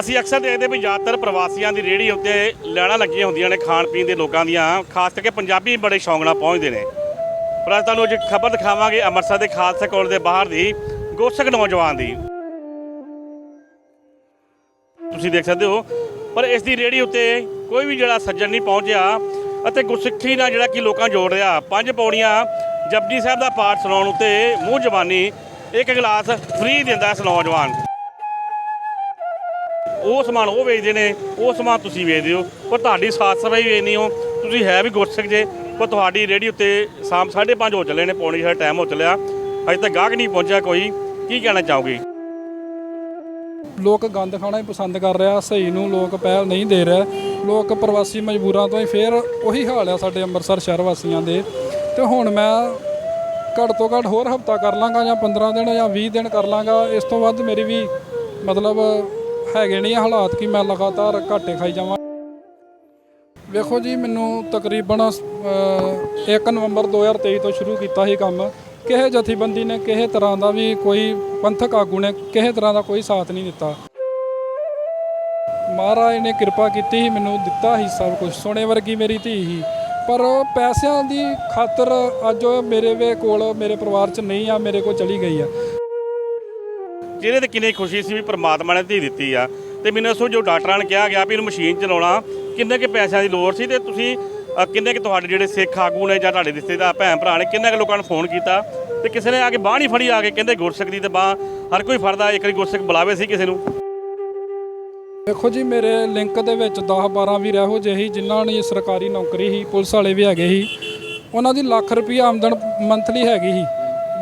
ਅਸੀਂ ਅਕਸਰ ਦੇਖਦੇ ਵੀ ਜ਼ਿਆਦਾਤਰ ਪ੍ਰਵਾਸੀਆਂ ਦੀ ਰੇਹੜੀ ਉੱਤੇ ਲੈਣਾ ਲੱਗੀਆਂ ਹੁੰਦੀਆਂ ਨੇ, ਖਾਣ ਪੀਣ ਦੇ ਲੋਕਾਂ ਦੀਆਂ। ਖਾਸ ਕਰਕੇ ਪੰਜਾਬੀ ਬੜੇ ਸ਼ੌਂਕ ਨਾਲ ਪਹੁੰਚਦੇ ਨੇ। ਪਰ ਅੱਜ ਤੁਹਾਨੂੰ ਅੱਜ ਖਬਰ ਦਿਖਾਵਾਂਗੇ ਅੰਮ੍ਰਿਤਸਰ ਦੇ ਖਾਲਸਾ ਕਾਲਜ ਦੇ ਬਾਹਰ ਦੀ ਗੁਰਸਿੱਖ ਨੌਜਵਾਨ ਦੀ। ਤੁਸੀਂ ਦੇਖ ਸਕਦੇ ਹੋ, ਪਰ ਇਸ ਦੀ ਰੇਹੜੀ ਉੱਤੇ ਕੋਈ ਵੀ ਜਿਹੜਾ ਸੱਜਣ ਨਹੀਂ ਪਹੁੰਚਿਆ ਅਤੇ ਗੁਰਸਿੱਖੀ ਨਾਲ ਜਿਹੜਾ ਕਿ ਲੋਕਾਂ ਜੋੜ ਰਿਹਾ। ਪੰਜ ਪੌੜੀਆਂ ਜਪਜੀ ਸਾਹਿਬ ਦਾ ਪਾਠ ਸੁਣਾਉਣ ਉੱਤੇ ਮੂੰਹ ਜ਼ਬਾਨੀ ਇੱਕ ਗਲਾਸ ਫ੍ਰੀ ਦਿੰਦਾ ਇਸ ਨੌਜਵਾਨ। ਉਹ ਸਮਾਨ ਉਹ ਵੇਚਦੇ ਨੇ, ਉਹ ਸਮਾਨ ਤੁਸੀਂ ਵੇਚਦੇ ਹੋ। ਪਰ ਤੁਹਾਡੀ ਸਾਥ ਸਭਾਈ ਵੇਚਣੀ ਹੋ, ਤੁਸੀਂ ਹੈ ਵੀ ਗੁਰਸਿੱਖ ਜੇ, ਪਰ ਤੁਹਾਡੀ ਰੇਹੜੀ ਉੱਤੇ ਸ਼ਾਮ 5:30 ਹੋ ਚੱਲੇ ਨੇ, ਪੌਣੀ ਜਿਹੜਾ ਟਾਈਮ ਹੋ ਚੱਲਿਆ। ਅਜੇ ਤੱਕ ਗਾਹਕ ਨਹੀਂ ਪਹੁੰਚਿਆ ਕੋਈ। ਕੀ ਕਹਿਣਾ ਚਾਹੋਗੇ? ਲੋਕ ਗੰਦ ਖਾਣਾ ਹੀ ਪਸੰਦ ਕਰ ਰਿਹਾ, ਸਹੀ ਨੂੰ ਲੋਕ ਪਹਿਲ ਨਹੀਂ ਦੇ ਰਿਹਾ। ਲੋਕ ਪ੍ਰਵਾਸੀ ਮਜਬੂਰਾਂ ਤੋਂ ਹੀ ਫੇਰ ਉਹੀ ਹਾਲ ਆ ਸਾਡੇ ਅੰਮ੍ਰਿਤਸਰ ਸ਼ਹਿਰ ਵਾਸੀਆਂ ਦੇ। ਤੇ ਹੁਣ ਮੈਂ ਘੱਟ ਤੋਂ ਘੱਟ ਹੋਰ ਹਫਤਾ ਕਰ ਲਾਂਗਾ ਜਾਂ 15 ਦਿਨ ਜਾਂ 20 ਦਿਨ ਕਰ ਲਾਂਗਾ। ਇਸ ਤੋਂ ਵੱਧ ਮੇਰੀ ਵੀ ਮਤਲਬ ਹੈਗੇ ਨਹੀਂ ਹਾਲਾਤ ਕਿ ਮੈਂ ਲਗਾਤਾਰ ਘਾਟੇ ਖਾਈ ਜਾਵਾਂ। ਵੇਖੋ ਜੀ, ਮੈਨੂੰ ਤਕਰੀਬਨ 1 ਨਵੰਬਰ 2023 ਤੋਂ ਸ਼ੁਰੂ ਕੀਤਾ ਸੀ ਕੰਮ। ਕਿਸੇ ਜਥੇਬੰਦੀ ਨੇ ਕਿਸੇ ਤਰ੍ਹਾਂ ਦਾ ਵੀ ਕੋਈ ਪੰਥਕ ਆਗੂ ਨੇ ਕਿਸੇ ਤਰ੍ਹਾਂ ਦਾ ਕੋਈ ਸਾਥ ਨਹੀਂ ਦਿੱਤਾ। ਮਹਾਰਾਜ ਨੇ ਕਿਰਪਾ ਕੀਤੀ ਸੀ, ਮੈਨੂੰ ਦਿੱਤਾ ਸੀ ਸਭ ਕੁਝ ਸੋਨੇ ਵਰਗੀ ਮੇਰੀ ਧੀ ਹੀ ਪਰ ਪੈਸਿਆਂ ਦੀ ਖਾਤਰ ਅੱਜ ਮੇਰੇ ਵੇ ਕੋਲ, ਮੇਰੇ ਪਰਿਵਾਰ 'ਚ ਨਹੀਂ ਆ, ਮੇਰੇ ਕੋਲ ਚਲੀ ਗਈ ਆ। ਜਿਹਦੇ ਤੇ ਕਿੰਨੀ ਖੁਸ਼ੀ ਸੀ ਵੀ ਪ੍ਰਮਾਤਮਾ ਨੇ ਧੀ ਦਿੱਤੀ ਆ। ਤੇ ਮੈਨੂੰ ਦੱਸੋ, ਜੋ ਡਾਕਟਰਾਂ ਨੇ ਕਿਹਾ ਗਿਆ ਵੀ ਇਹਨੂੰ ਮਸ਼ੀਨ ਚਲਾਉਣਾ, ਕਿੰਨੇ ਕੇ ਪੈਸਿਆਂ ਦੀ ਲੋੜ ਸੀ? ਤੇ ਤੁਸੀਂ ਕਿੰਨੇ ਕਿ ਤੁਹਾਡੇ ਜਿਹੜੇ ਸਿੱਖ ਆਗੂ ਨੇ ਜਾਂ ਤੁਹਾਡੇ ਰਿਸ਼ਤੇਦਾਰ ਭੈਣ ਭਰਾ ਨੇ, ਕਿੰਨੇ ਕੁ ਲੋਕਾਂ ਨੂੰ ਫੋਨ ਕੀਤਾ? ਤੇ ਕਿਸੇ ਨੇ ਆ ਕੇ ਬਾਹ ਨਹੀਂ ਫੜੀ ਆ ਕੇ, ਕਹਿੰਦੇ ਗੁਰਸਿੱਖ ਦੀ ਤੇ ਬਾਹ ਹਰ ਕੋਈ ਫੜਦਾ, ਇੱਕ ਵਾਰੀ ਗੁਰਸਿੱਖ ਬੁਲਾਵੇ ਸੀ ਕਿਸੇ ਨੂੰ? ਦੇਖੋ ਜੀ, ਮੇਰੇ ਲਿੰਕ ਦੇ ਵਿੱਚ 10 12 ਵੀ ਰਹੋ ਜਿਹੀ ਜਿਨ੍ਹਾਂ ਨੇ ਸਰਕਾਰੀ ਨੌਕਰੀ ਸੀ, ਪੁਲਿਸ ਵਾਲੇ ਵੀ ਹੈਗੇ ਸੀ। ਉਹਨਾਂ ਦੀ ਲੱਖ ਰੁਪਈਆ ਆਮਦਨ ਮੰਥਲੀ ਹੈਗੀ ਸੀ,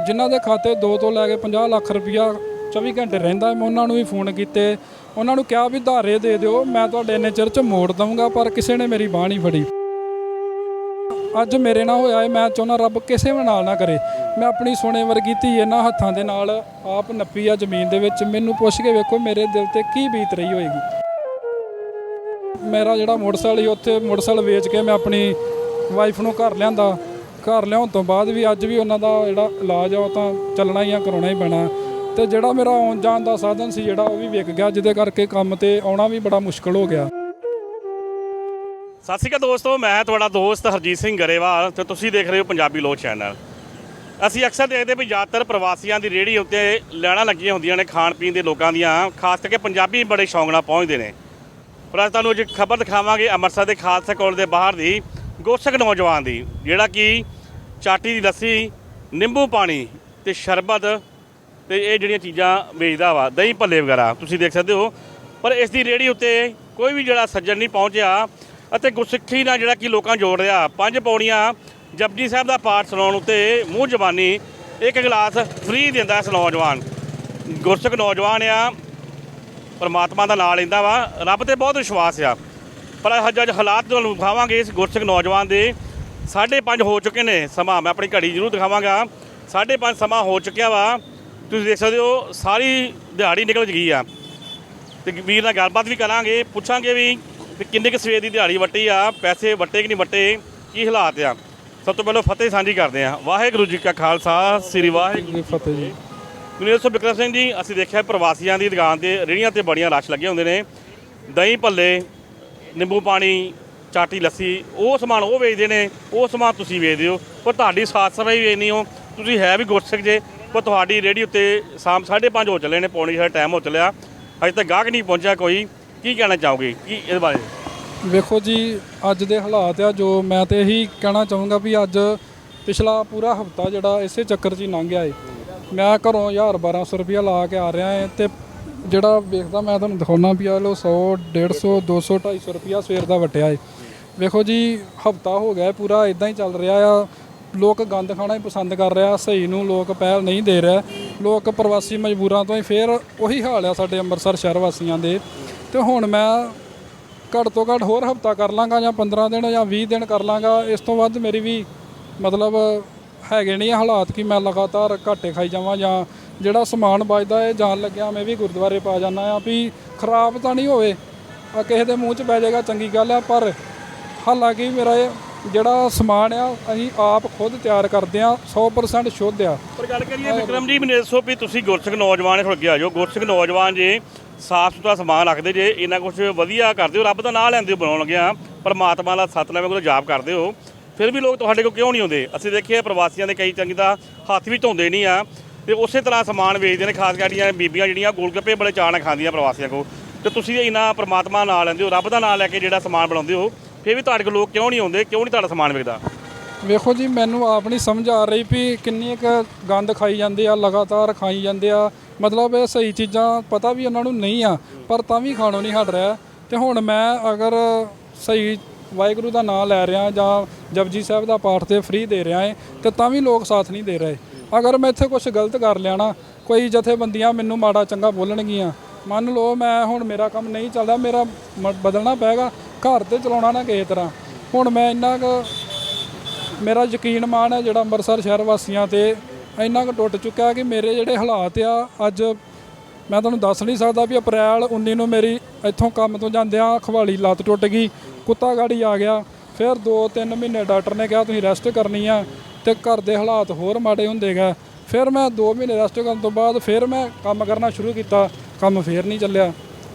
ਜਿਨ੍ਹਾਂ ਦੇ ਖਾਤੇ 2 ਤੋਂ ਲੈ ਕੇ 50 ਲੱਖ ਰੁਪਈਆ 24 ਘੰਟੇ ਰਹਿੰਦਾ ਮੈਂ ਉਹਨਾਂ ਨੂੰ ਵੀ ਫੋਨ ਕੀਤੇ। ਉਹਨਾਂ ਨੂੰ ਕਿਹਾ ਵੀ ਧਾਰੇ ਦੇ ਦਿਓ। ਮੈਂ ਤੁਹਾਡੇ ਇੰਨੇ ਚਿਰ ਚ ਮੋੜ ਦਊਂਗਾ, ਪਰ ਕਿਸੇ ਨੇ ਮੇਰੀ ਬਾਹ ਨਹੀਂ ਫੜੀ। ਅੱਜ ਮੇਰੇ ਨਾਲ ਹੋਇਆ ਹੈ ਮੈਂ ਚਾਹੁੰਦਾ ਰੱਬ ਕਿਸੇ ਵੀ ਨਾਲ ਨਾ ਕਰੇ। ਮੈਂ ਆਪਣੀ ਸੋਨੇ ਵਰਗੀ ਧੀ ਇਹਨਾਂ ਹੱਥਾਂ ਦੇ ਨਾਲ ਆਪ ਨੱਪੀ ਆ ਜ਼ਮੀਨ ਦੇ ਵਿੱਚ। ਮੈਨੂੰ ਪੁੱਛ ਕੇ ਵੇਖੋ, ਮੇਰੇ ਦਿਲ ਤੇ ਕੀ ਬੀਤ ਰਹੀ ਹੋਏਗੀ। ਮੇਰਾ ਜਿਹੜਾ ਮੋਟਰਸਾਈਕਲ ਸੀ, ਉੱਥੇ ਮੋਟਰਸਾਈਕਲ ਵੇਚ ਕੇ ਮੈਂ ਆਪਣੀ ਵਾਈਫ ਨੂੰ ਘਰ ਲਿਆਂਦਾ। ਘਰ ਲਿਆਉਣ ਤੋਂ ਬਾਅਦ ਵੀ ਅੱਜ ਵੀ ਉਹਨਾਂ ਦਾ ਜਿਹੜਾ ਇਲਾਜ ਆ, ਉਹ ਤਾਂ ਚੱਲਣਾ ਹੀ ਆ, ਕਰਾਉਣਾ ਹੀ ਪੈਣਾ। ਤੇ ਜਿਹੜਾ ਮੇਰਾ ਆਉਣ ਜਾਣ ਦਾ ਸਾਧਨ ਸੀ ਜਿਹੜਾ ਉਹ ਵੀ ਵਿਕ ਗਿਆ, ਜਿਹਦੇ ਕਰਕੇ ਕੰਮ ਤੇ ਆਉਣਾ ਵੀ ਬੜਾ ਮੁਸ਼ਕਲ ਹੋ ਗਿਆ। ਸਤਿ ਸ਼੍ਰੀ ਅਕਾਲ ਦੋਸਤੋ, ਮੈਂ ਤੁਹਾਡਾ ਦੋਸਤ ਹਰਜੀਤ ਸਿੰਘ ਗਰੇਵਾਲ ਤੇ ਤੁਸੀਂ ਦੇਖ ਰਹੇ ਹੋ ਪੰਜਾਬੀ ਲੋਕ ਚੈਨਲ। ਅਸੀਂ ਅਕਸਰ ਦੇਖਦੇ ਵੀ ਜ਼ਿਆਦਾਤਰ ਪ੍ਰਵਾਸੀਆਂ ਦੀ ਰੇਹੜੀ ਉੱਤੇ ਲੈਣਾ ਲੱਗੀਆਂ ਹੁੰਦੀਆਂ ਨੇ, ਖਾਣ ਪੀਣ ਦੇ ਲੋਕਾਂ ਦੀਆਂ, ਖਾਸ ਕਰਕੇ ਪੰਜਾਬੀ ਬੜੇ ਸ਼ੌਂਕ ਨਾਲ ਪਹੁੰਚਦੇ ਨੇ। ਪਰ ਅੱਜ ਤੁਹਾਨੂੰ ਅੱਜ ਖਬਰ ਦਿਖਾਵਾਂਗੇ ਅੰਮ੍ਰਿਤਸਰ ਦੇ ਖਾਲਸਾ ਕਾਲਜ ਦੇ ਬਾਹਰ ਦੀ ਗੋਸਕ ਨੌਜਵਾਨ ਦੀ, ਜਿਹੜਾ ਕਿ ਚਾਟੀ ਦੀ ਲੱਸੀ, ਨਿੰਬੂ ਪਾਣੀ ਤੇ ਸ਼ਰਬਤ ਤੇ ਇਹ ਜਿਹੜੀਆਂ ਚੀਜ਼ਾਂ ਵੇਚਦਾ ਵਾ, ਦਹੀਂ ਭੱਲੇ ਵਗੈਰਾ, ਤੁਸੀਂ ਦੇਖ ਸਕਦੇ ਹੋ। ਪਰ ਇਸ ਦੀ ਰੇਹੜੀ ਉੱਤੇ ਕੋਈ ਵੀ ਜਿਹੜਾ ਸੱਜਣ ਨਹੀਂ ਪਹੁੰਚਿਆ ਅਤੇ ਗੁਰਸਿੱਖੀ ਨਾਲ ਜਿਹੜਾ ਕਿ ਲੋਕਾਂ ਜੋੜ ਰਿਹਾ। ਪੰਜ ਪੌੜੀਆਂ ਜਪਜੀ ਸਾਹਿਬ ਦਾ ਪਾਠ ਸੁਣਾਉਣ ਉੱਤੇ ਮੂੰਹ ਜ਼ਬਾਨੀ ਇੱਕ ਗਲਾਸ ਫ੍ਰੀ ਦਿੰਦਾ ਇਸ ਨੌਜਵਾਨ। ਗੁਰਸਿੱਖ ਨੌਜਵਾਨ ਆ, ਪਰਮਾਤਮਾ ਦਾ ਨਾਂ ਲੈਂਦਾ ਵਾ, ਰੱਬ ਤੇ ਬਹੁਤ ਵਿਸ਼ਵਾਸ ਆ। ਪਰ ਅੱਜ ਅੱਜ ਹਾਲਾਤ ਤੁਹਾਨੂੰ ਦਿਖਾਵਾਂਗੇ ਇਸ ਗੁਰਸਿੱਖ ਨੌਜਵਾਨ ਦੇ। 5:30 ਹੋ ਚੁੱਕੇ ਨੇ ਸਮਾਂ, ਮੈਂ ਆਪਣੀ ਘੜੀ ਜ਼ਰੂਰ ਦਿਖਾਵਾਂਗਾ। 5:30 ਸਮਾਂ ਹੋ ਚੁੱਕਿਆ ਵਾ। ਤੁਸੀਂ ਦੇਖ ਸਕਦੇ ਹੋ, ਸਾਰੀ ਦਿਹਾੜੀ ਨਿਕਲ ਗਈ ਆ। ਤੇ ਵੀਰ ਨਾਲ ਗੱਲਬਾਤ ਵੀ ਕਰਾਂਗੇ, ਪੁੱਛਾਂਗੇ ਵੀ ਕਿੰਨੇ ਕੁ ਸਵੇਰ ਦੀ ਦਿਹਾੜੀ ਵੱਟੀ ਆ, ਪੈਸੇ ਵੱਟੇ ਕਿ ਨਹੀਂ ਵੱਟੇ, ਕੀ ਹਾਲਾਤ ਆ। ਸਭ ਤੋਂ ਪਹਿਲਾਂ ਫਤਿਹ ਸਾਂਝੀ ਕਰਦੇ ਆ ਵਾਹਿਗੁਰੂ ਜੀ ਕਾ ਖਾਲਸਾ, ਸ੍ਰੀ ਵਾਹਿਗੁਰੂ ਜੀ ਫਤਿਹ ਜੀ। ਮੈਨੂੰ ਦੱਸੋ, ਬਿਕਰਮ ਸਿੰਘ ਜੀ, ਅਸੀਂ ਦੇਖਿਆ ਪ੍ਰਵਾਸੀਆਂ ਦੀ ਦੁਕਾਨ ਤੇ, ਰੇਹੜੀਆਂ ਤੇ ਬੜੀਆਂ ਰਸ਼ ਲੱਗੇ ਹੁੰਦੇ ਨੇ। ਦਹੀਂ ਭੱਲੇ, ਨਿੰਬੂ ਪਾਣੀ, ਚਾਟੀ ਲੱਸੀ, ਉਹ ਸਮਾਨ ਉਹ ਵੇਚਦੇ ਨੇ, ਉਹ ਸਮਾਨ ਤੁਸੀਂ ਵੇਚਦੇ ਹੋ। ਪਰ ਤੁਹਾਡੀ ਸਾਥ ਸਭਾਈ ਵੇਚਣੀ ਹੋ ਤੁਸੀਂ ਹੈ ਵੀ ਗੁਰਸਿੱਖ ਜੇ ਪਰ ਤੁਹਾਡੀ ਰੇਹੜੀ ਉੱਤੇ ਸ਼ਾਮ 5:30 ਹੋ ਚੱਲੇ ਨੇ, ਪੌਣੀ ਜਿਹੜਾ ਟਾਈਮ ਹੋ ਚੱਲਿਆ। ਅਜੇ ਤੱਕ ਗਾਹਕ ਨਹੀਂ ਪਹੁੰਚਿਆ ਕੋਈ। ਕੀ ਕਹਿਣਾ ਚਾਹੋਗੇ? ਕੀ ਇਹਦੇ ਬਾਰੇ? ਵੇਖੋ ਜੀ, ਅੱਜ ਦੇ ਹਾਲਾਤ ਆ ਜੋ ਮੈਂ ਤੇ ਇਹੀ ਕਹਿਣਾ ਚਾਹੂੰਗਾ ਵੀ ਅੱਜ ਪਿਛਲਾ ਪੂਰਾ ਹਫਤਾ ਜਿਹੜਾ ਇਸੇ ਚੱਕਰ 'ਚ ਹੀ ਲੰਘ ਗਿਆ ਏ। ਮੈਂ ਘਰੋਂ 1000 1200 ਰੁਪਇਆ ਲਾ ਕੇ ਆ ਰਿਹਾ ਏ ਤੇ ਜਿਹੜਾ ਵੇਖਦਾ ਮੈਂ ਤੁਹਾਨੂੰ ਦਿਖਾਉਣਾ ਪਿਆ ਲੋ 100 150 200 250 ਰੁਪਇਆ ਸਵੇਰ ਦਾ ਵਟਿਆ ਏ। ਵੇਖੋ ਜੀ, ਹਫਤਾ ਹੋ ਗਿਆ ਪੂਰਾ ਇਦਾਂ ਹੀ ਚੱਲ ਰਿਹਾ ਆ। ਲੋਕ ਗੰਦ ਖਾਣਾ ਹੀ ਪਸੰਦ ਕਰ ਰਿਹਾ, ਸਹੀ ਨੂੰ ਲੋਕ ਪਹਿਲ ਨਹੀਂ ਦੇ ਰਿਹਾ। ਲੋਕ ਪ੍ਰਵਾਸੀ ਮਜਬੂਰਾਂ ਤੋਂ ਹੀ ਫੇਰ ਉਹੀ ਹਾਲ ਆ ਸਾਡੇ ਅੰਮ੍ਰਿਤਸਰ ਸ਼ਹਿਰ ਵਾਸੀਆਂ ਦੇ। ਤੇ ਹੁਣ ਮੈਂ ਘੱਟ ਤੋਂ ਘੱਟ ਹੋਰ ਹਫਤਾ ਕਰ ਲਾਂਗਾ ਜਾਂ 15 ਦਿਨ ਜਾਂ 20 ਦਿਨ ਕਰ ਲਾਂਗਾ, ਇਸ ਤੋਂ ਵੱਧ ਮੇਰੀ ਵੀ ਮਤਲਬ ਹੈਗੇ ਨਹੀਂ ਹਾਲਾਤ ਕਿ ਮੈਂ ਲਗਾਤਾਰ ਘਾਟੇ ਖਾਈ ਜਾਵਾਂ ਜਾਂ ਜਿਹੜਾ ਸਮਾਨ ਬਚਦਾ ਹੈ ਜਾਣ ਲੱਗਿਆ ਮੈਂ ਵੀ ਗੁਰਦੁਆਰੇ ਪਾ ਜਾਣਾ ਆ ਵੀ ਖਰਾਬ ਤਾਂ ਨਹੀਂ ਹੋਵੇ ਆ ਕਿਸੇ ਦੇ ਮੂੰਹ 'ਚ ਪੈ ਜਾਏਗਾ ਚੰਗੀ ਗੱਲ ਆ, ਪਰ ਹਾਲਾਂਕਿ ਮੇਰਾ ਇਹ ਜਿਹੜਾ ਸਮਾਨ ਆ, ਅਸੀਂ ਆਪ ਖੁਦ ਤਿਆਰ ਕਰਦੇ ਆ 100% ਸ਼ੁੱਧ ਆ। ਪਰ ਗੱਲ ਕਰੀਏ ਵਿਕਰਮ ਜੀ ਮੈਨੂੰ ਦੱਸੋ ਵੀ ਤੁਸੀਂ ਗੁਰਸਿੱਖ ਨੌਜਵਾਨ ਹੋ ਆ ਜੋ ਗੁਰਸਿੱਖ ਨੌਜਵਾਨ ਜੇ ਸਾਫ਼ ਸੁਥਰਾ ਸਮਾਨ ਰੱਖਦੇ, ਜੇ ਇੰਨਾ ਕੁਝ ਵਧੀਆ ਕਰਦੇ ਹੋ, ਰੱਬ ਦਾ ਨਾਮ ਲੈਂਦੇ ਹੋ ਬਣਾਉਣ ਲੱਗਿਆ, ਪਰਮਾਤਮਾ ਦਾ ਸਤਨਾਮ ਕੋਲ ਜਾਪ ਕਰਦੇ ਹੋ, ਫਿਰ ਵੀ ਲੋਕ ਤੁਹਾਡੇ ਕੋਲ ਕਿਉਂ ਨਹੀਂ ਆਉਂਦੇ? ਅਸੀਂ ਦੇਖਿਆ ਪ੍ਰਵਾਸੀਆਂ ਦੇ ਕਈ ਚੰਗੀ ਤਾਂ ਹੱਥ ਵੀ ਧੋਂਦੇ ਨਹੀਂ ਆ, ਤੇ ਉਸੇ ਤਰ੍ਹਾਂ ਸਮਾਨ ਵੇਚਦੇ ਨੇ, ਖਾਸ ਕਰਕੇ ਬੀਬੀਆਂ ਜਿਹੜੀਆਂ ਗੋਲਗੱਪੇ ਬੜੇ ਚਾਅ ਨਾਲ ਖਾਂਦੀਆਂ ਪ੍ਰਵਾਸੀਆਂ ਕੋਲ। ਤੇ ਤੁਸੀਂ ਇੰਨਾ ਪਰਮਾਤਮਾ ਨਾਲ ਲੈਂਦੇ ਹੋ, ਰੱਬ ਦਾ ਨਾਮ ਲੈ ਕੇ ਜਿਹੜਾ ਸਮਾਨ ਬਣਾਉਂਦੇ ਹੋ ਫਿਰ ਵੀ ਤੁਹਾਡੇ ਕੋਲ ਲੋਕ ਕਿਉਂ ਨਹੀਂ ਆਉਂਦੇ? ਕਿਉਂ ਨਹੀਂ ਤੁਹਾਡਾ ਸਮਾਨ ਵਿਕਦਾ? ਵੇਖੋ ਜੀ, ਮੈਨੂੰ ਆਪ ਨਹੀਂ ਸਮਝ ਆ ਰਹੀ ਵੀ ਕਿੰਨੀ ਕੁ ਗੰਦ ਖਾਈ ਜਾਂਦੇ ਆ, ਲਗਾਤਾਰ ਖਾਈ ਜਾਂਦੇ ਆ। ਮਤਲਬ ਇਹ ਸਹੀ ਚੀਜ਼ਾਂ ਪਤਾ ਵੀ ਉਹਨਾਂ ਨੂੰ ਨਹੀਂ ਆ, ਪਰ ਤਾਂ ਵੀ ਖਾਣੋਂ ਨਹੀਂ ਹਟ ਰਿਹਾ। ਤੇ ਹੁਣ ਮੈਂ ਅਗਰ ਸਹੀ ਵਾਹਿਗੁਰੂ ਦਾ ਨਾਮ ਲੈ ਰਿਹਾ ਜਾਂ ਜਪਜੀ ਸਾਹਿਬ ਦਾ ਪਾਠ ਤੇ ਫ੍ਰੀ ਦੇ ਰਿਹਾ ਏ, ਤੇ ਤਾਂ ਵੀ ਲੋਕ ਸਾਥ ਨਹੀਂ ਦੇ ਰਹੇ। ਅਗਰ ਮੈਂ ਇੱਥੇ ਕੁਝ ਗਲਤ ਕਰ ਲਿਆ ਨਾ, ਕੋਈ ਜਥੇਬੰਦੀਆਂ ਮੈਨੂੰ ਮਾੜਾ ਚੰਗਾ ਬੋਲਣਗੀਆਂ, ਮੰਨ ਲਓ ਮੈਂ ਹੁਣ ਮੇਰਾ ਕੰਮ ਨਹੀਂ ਚੱਲਦਾ, ਮੇਰਾ ਮ- ਬਦਲਣਾ ਪਏਗਾ ਘਰ ਤੇ ਚਲਾਉਣਾ ਨਾ ਕਿਸੇ ਤਰ੍ਹਾਂ। ਹੁਣ ਮੈਂ ਇੰਨਾ ਕੁ ਮੇਰਾ ਯਕੀਨ ਮਾਨ ਹੈ ਜਿਹੜਾ ਅੰਮ੍ਰਿਤਸਰ ਸ਼ਹਿਰ ਵਾਸੀਆਂ ਤੇ ਇੰਨਾ ਕੁ ਟੁੱਟ ਚੁੱਕਾ ਕਿ ਮੇਰੇ ਜਿਹੜੇ ਹਾਲਾਤ ਆ, ਅੱਜ ਮੈਂ ਤੁਹਾਨੂੰ ਦੱਸ ਨਹੀਂ ਸਕਦਾ ਵੀ ਅਪ੍ਰੈਲ 19 ਨੂੰ ਮੇਰੀ ਇੱਥੋਂ ਕੰਮ ਤੋਂ ਜਾਂਦਿਆਂ ਖਵਾਲੀ ਲੱਤ ਟੁੱਟ ਗਈ, ਕੁੱਤਾ ਗਾੜੀ ਆ ਗਿਆ। ਫਿਰ 2-3 ਮਹੀਨੇ ਡਾਕਟਰ ਨੇ ਕਿਹਾ, ਤੁਸੀਂ ਰੈਸਟ ਕਰਨੀ ਆ ਤੇ ਘਰ ਦੇ ਹਾਲਾਤ ਹੋਰ ਮਾੜੇ ਹੁੰਦੇ ਗਏ ਫਿਰ ਮੈਂ 2 ਮਹੀਨੇ ਰੈਸਟ ਕਰਨ ਤੋਂ ਬਾਅਦ ਫਿਰ ਮੈਂ ਕੰਮ ਕਰਨਾ ਸ਼ੁਰੂ ਕੀਤਾ, ਕੰਮ ਫੇਰ ਨਹੀਂ ਚੱਲਿਆ।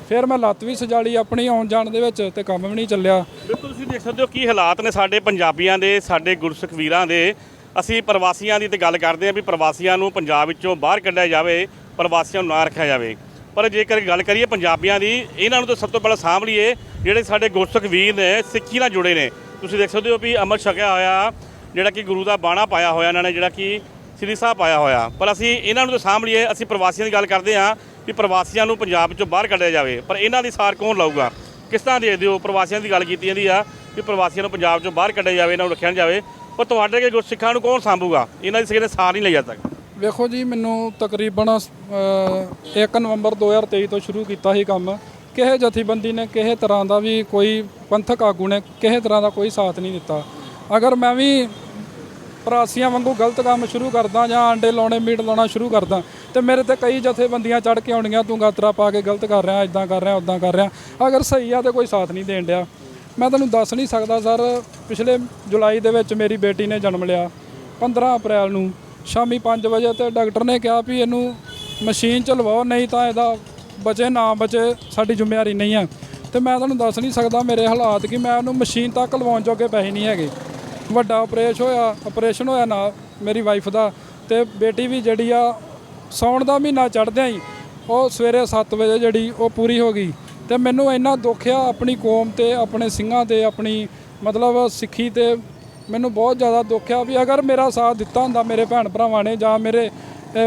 ਫਿਰ ਮੈਂ ਲੱਤ ਵੀ ਸਜਾਲੀ ਆਪਣੀ ਆਉਣ ਜਾਣ ਦੇ ਵਿੱਚ ਤੇ ਕੰਮ ਵੀ ਨਹੀਂ ਚੱਲਿਆ। ਬਿਲਕੁਲ ਤੁਸੀਂ ਦੇਖ ਸਕਦੇ ਹੋ ਕੀ ਹਾਲਾਤ ਨੇ ਸਾਡੇ ਪੰਜਾਬੀਆਂ ਦੇ, ਸਾਡੇ ਗੁਰਸਿੱਖ ਵੀਰਾਂ ਦੇ। ਅਸੀਂ ਪ੍ਰਵਾਸੀਆਂ ਦੀ ਤੇ ਗੱਲ ਕਰਦੇ ਹਾਂ ਵੀ ਪ੍ਰਵਾਸੀਆਂ ਨੂੰ ਪੰਜਾਬ ਵਿੱਚੋਂ ਬਾਹਰ ਕੱਢਿਆ ਜਾਵੇ, ਪ੍ਰਵਾਸੀਆਂ ਨੂੰ ਨਾ ਰੱਖਿਆ ਜਾਵੇ। ਪਰ ਜੇਕਰ ਗੱਲ ਕਰੀਏ ਪੰਜਾਬੀਆਂ ਦੀ, ਇਹਨਾਂ ਨੂੰ ਤਾਂ ਸਭ ਤੋਂ ਪਹਿਲਾਂ ਸਾਂਭ ਲਈਏ, ਜਿਹੜੇ ਸਾਡੇ ਗੁਰਸਿੱਖ ਵੀਰ ਨੇ, ਸਿੱਖੀ ਨਾਲ ਜੁੜੇ ਨੇ। ਤੁਸੀਂ ਦੇਖ ਸਕਦੇ ਹੋ ਵੀ ਅਮਰ ਛਕਿਆ ਹੋਇਆ, ਜਿਹੜਾ ਕਿ ਗੁਰੂ ਦਾ ਬਾਣਾ ਪਾਇਆ ਹੋਇਆ ਇਹਨਾਂ ਨੇ, ਜਿਹੜਾ ਕਿ ਸ੍ਰੀ ਸਾਹਿਬ ਪਾਇਆ ਹੋਇਆ। ਪਰ ਅਸੀਂ ਇਹਨਾਂ ਨੂੰ ਤਾਂ ਸਾਂਭ ਲਈਏ, ਅਸੀਂ ਪ੍ਰਵਾਸੀਆਂ ਦੀ ਗੱਲ ਕਰਦੇ ਹਾਂ ਵੀ ਪ੍ਰਵਾਸੀਆਂ ਨੂੰ ਪੰਜਾਬ 'ਚੋਂ ਬਾਹਰ ਕੱਢਿਆ ਜਾਵੇ ਪਰ ਇਹਨਾਂ ਦੀ ਸਾਰ ਕੌਣ ਲਾਊਗਾ? ਕਿਸ ਤਰ੍ਹਾਂ ਦੇਖਦੇ ਹੋ ਪ੍ਰਵਾਸੀਆਂ ਦੀ ਗੱਲ ਕੀਤੀ ਜਾਂਦੀ ਆ ਵੀ ਪ੍ਰਵਾਸੀਆਂ ਨੂੰ ਪੰਜਾਬ ਚੋਂ ਬਾਹਰ ਕੱਢਿਆ ਜਾਵੇ ਇਹਨਾਂ ਨੂੰ ਰੱਖਿਆ ਨਾ ਜਾਵੇ ਪਰ ਤੁਹਾਡੇ ਕੇ ਗੁਰਸਿੱਖਾਂ ਨੂੰ ਕੌਣ ਸਾਂਭੂਗਾ? ਇਹਨਾਂ ਦੀ ਕਿਸੇ ਨੇ ਸਾਰ ਨਹੀਂ ਲਈ ਅੱਜ ਤੱਕ। ਵੇਖੋ ਜੀ ਮੈਨੂੰ ਤਕਰੀਬਨ ਅ, 1 ਨਵੰਬਰ 2023 ਤੋਂ ਸ਼ੁਰੂ ਕੀਤਾ ਸੀ ਕੰਮ। ਕਿਸੇ ਜਥੇਬੰਦੀ ਨੇ ਕਿਸੇ ਤਰ੍ਹਾਂ ਦਾ ਵੀ ਕੋਈ ਪੰਥਕ ਆਗੂ ਨੇ ਕਿਸੇ ਤਰ੍ਹਾਂ ਦਾ ਕੋਈ ਸਾਥ ਨਹੀਂ ਦਿੱਤਾ। ਅਗਰ ਮੈਂ ਵੀ ਪਰਾਸੀਆਂ ਵਾਂਗੂ ਗਲਤ ਕੰਮ ਸ਼ੁਰੂ ਕਰਦਾ ਜਾਂ ਆਂਡੇ ਲਾਉਣੇ, ਮੀਟ ਲਾਉਣਾ ਸ਼ੁਰੂ ਕਰਦਾ। ਤੇ ਮੇਰੇ ਤੇ ਕਈ ਜਥੇਬੰਦੀਆਂ ਚੜ ਕੇ ਆਉਣੀਆਂ ਤੂੰ ਗਾਤਰਾ ਪਾ ਕੇ ਗਲਤ ਕਰ ਰਿਹਾ ਇਦਾਂ ਕਰ ਰਿਹਾ ਉਦਾਂ ਕਰ ਰਿਹਾ। ਅਗਰ ਸਹੀ ਆ ਤੇ ਕੋਈ ਸਾਥ ਨਹੀਂ ਦੇਣ ਡਿਆ। ਮੈਂ ਤੁਹਾਨੂੰ ਦੱਸ ਨਹੀਂ ਸਕਦਾ ਸਰ, ਪਿਛਲੇ ਜੁਲਾਈ ਦੇ ਵਿੱਚ ਮੇਰੀ ਬੇਟੀ ਨੇ ਜਨਮ ਲਿਆ 15 ਅਪ੍ਰੈਲ ਨੂੰ। ਸ਼ਾਮੀ 5 ਵਜੇ ਤੇ ਡਾਕਟਰ ਨੇ ਕਿਹਾ ਵੀ ਇਹਨੂੰ ਮਸ਼ੀਨ ਚ ਲਵਾਓ, ਨਹੀਂ ਤਾਂ ਇਹਦਾ ਬਚੇ, ਨਾ ਬਚੇ, ਸਾਡੀ ਜ਼ਿੰਮੇਵਾਰੀ ਨਹੀਂ ਆ। ਤੇ ਮੈਂ ਤੁਹਾਨੂੰ ਦੱਸ ਨਹੀਂ ਸਕਦਾ ਮੇਰੇ ਹਾਲਾਤ ਕਿ, ਮੈਂ ਉਹਨੂੰ ਮਸ਼ੀਨ ਤੱਕ ਲਵਾਉਣ ਜੋਗੇ ਪੈਸੇ ਨਹੀਂ ਹੈਗੇ। ਵੱਡਾ ਆਪਰੇਸ਼ਨ ਹੋਇਆ ਆਪਰੇਸ਼ਨ ਹੋਇਆ ਨਾ ਮੇਰੀ ਵਾਈਫ ਦਾ ਤੇ ਬੇਟੀ ਵੀ ਜਿਹੜੀ ਆ ਸੌਣ ਦਾ ਮਹੀਨਾ ਚੜਦਿਆਂ ਹੀ ਉਹ ਸਵੇਰੇ 7 ਵਜੇ ਜਿਹੜੀ ਉਹ ਪੂਰੀ ਹੋ ਗਈ ਤੇ ਮੈਨੂੰ ਇੰਨਾ ਦੁੱਖ ਆ ਆਪਣੀ ਕੌਮ ਤੇ ਆਪਣੇ ਸਿੰਘਾਂ ਤੇ ਆਪਣੀ ਮਤਲਬ ਸਿੱਖੀ ਤੇ ਮੈਨੂੰ ਬਹੁਤ ਜ਼ਿਆਦਾ ਦੁੱਖ ਆ ਵੀ ਅਗਰ ਮੇਰਾ ਸਾਥ ਦਿੱਤਾ ਹੁੰਦਾ ਮੇਰੇ ਭੈਣ ਭਰਾਵਾਂ ਨੇ ਜਾਂ ਮੇਰੇ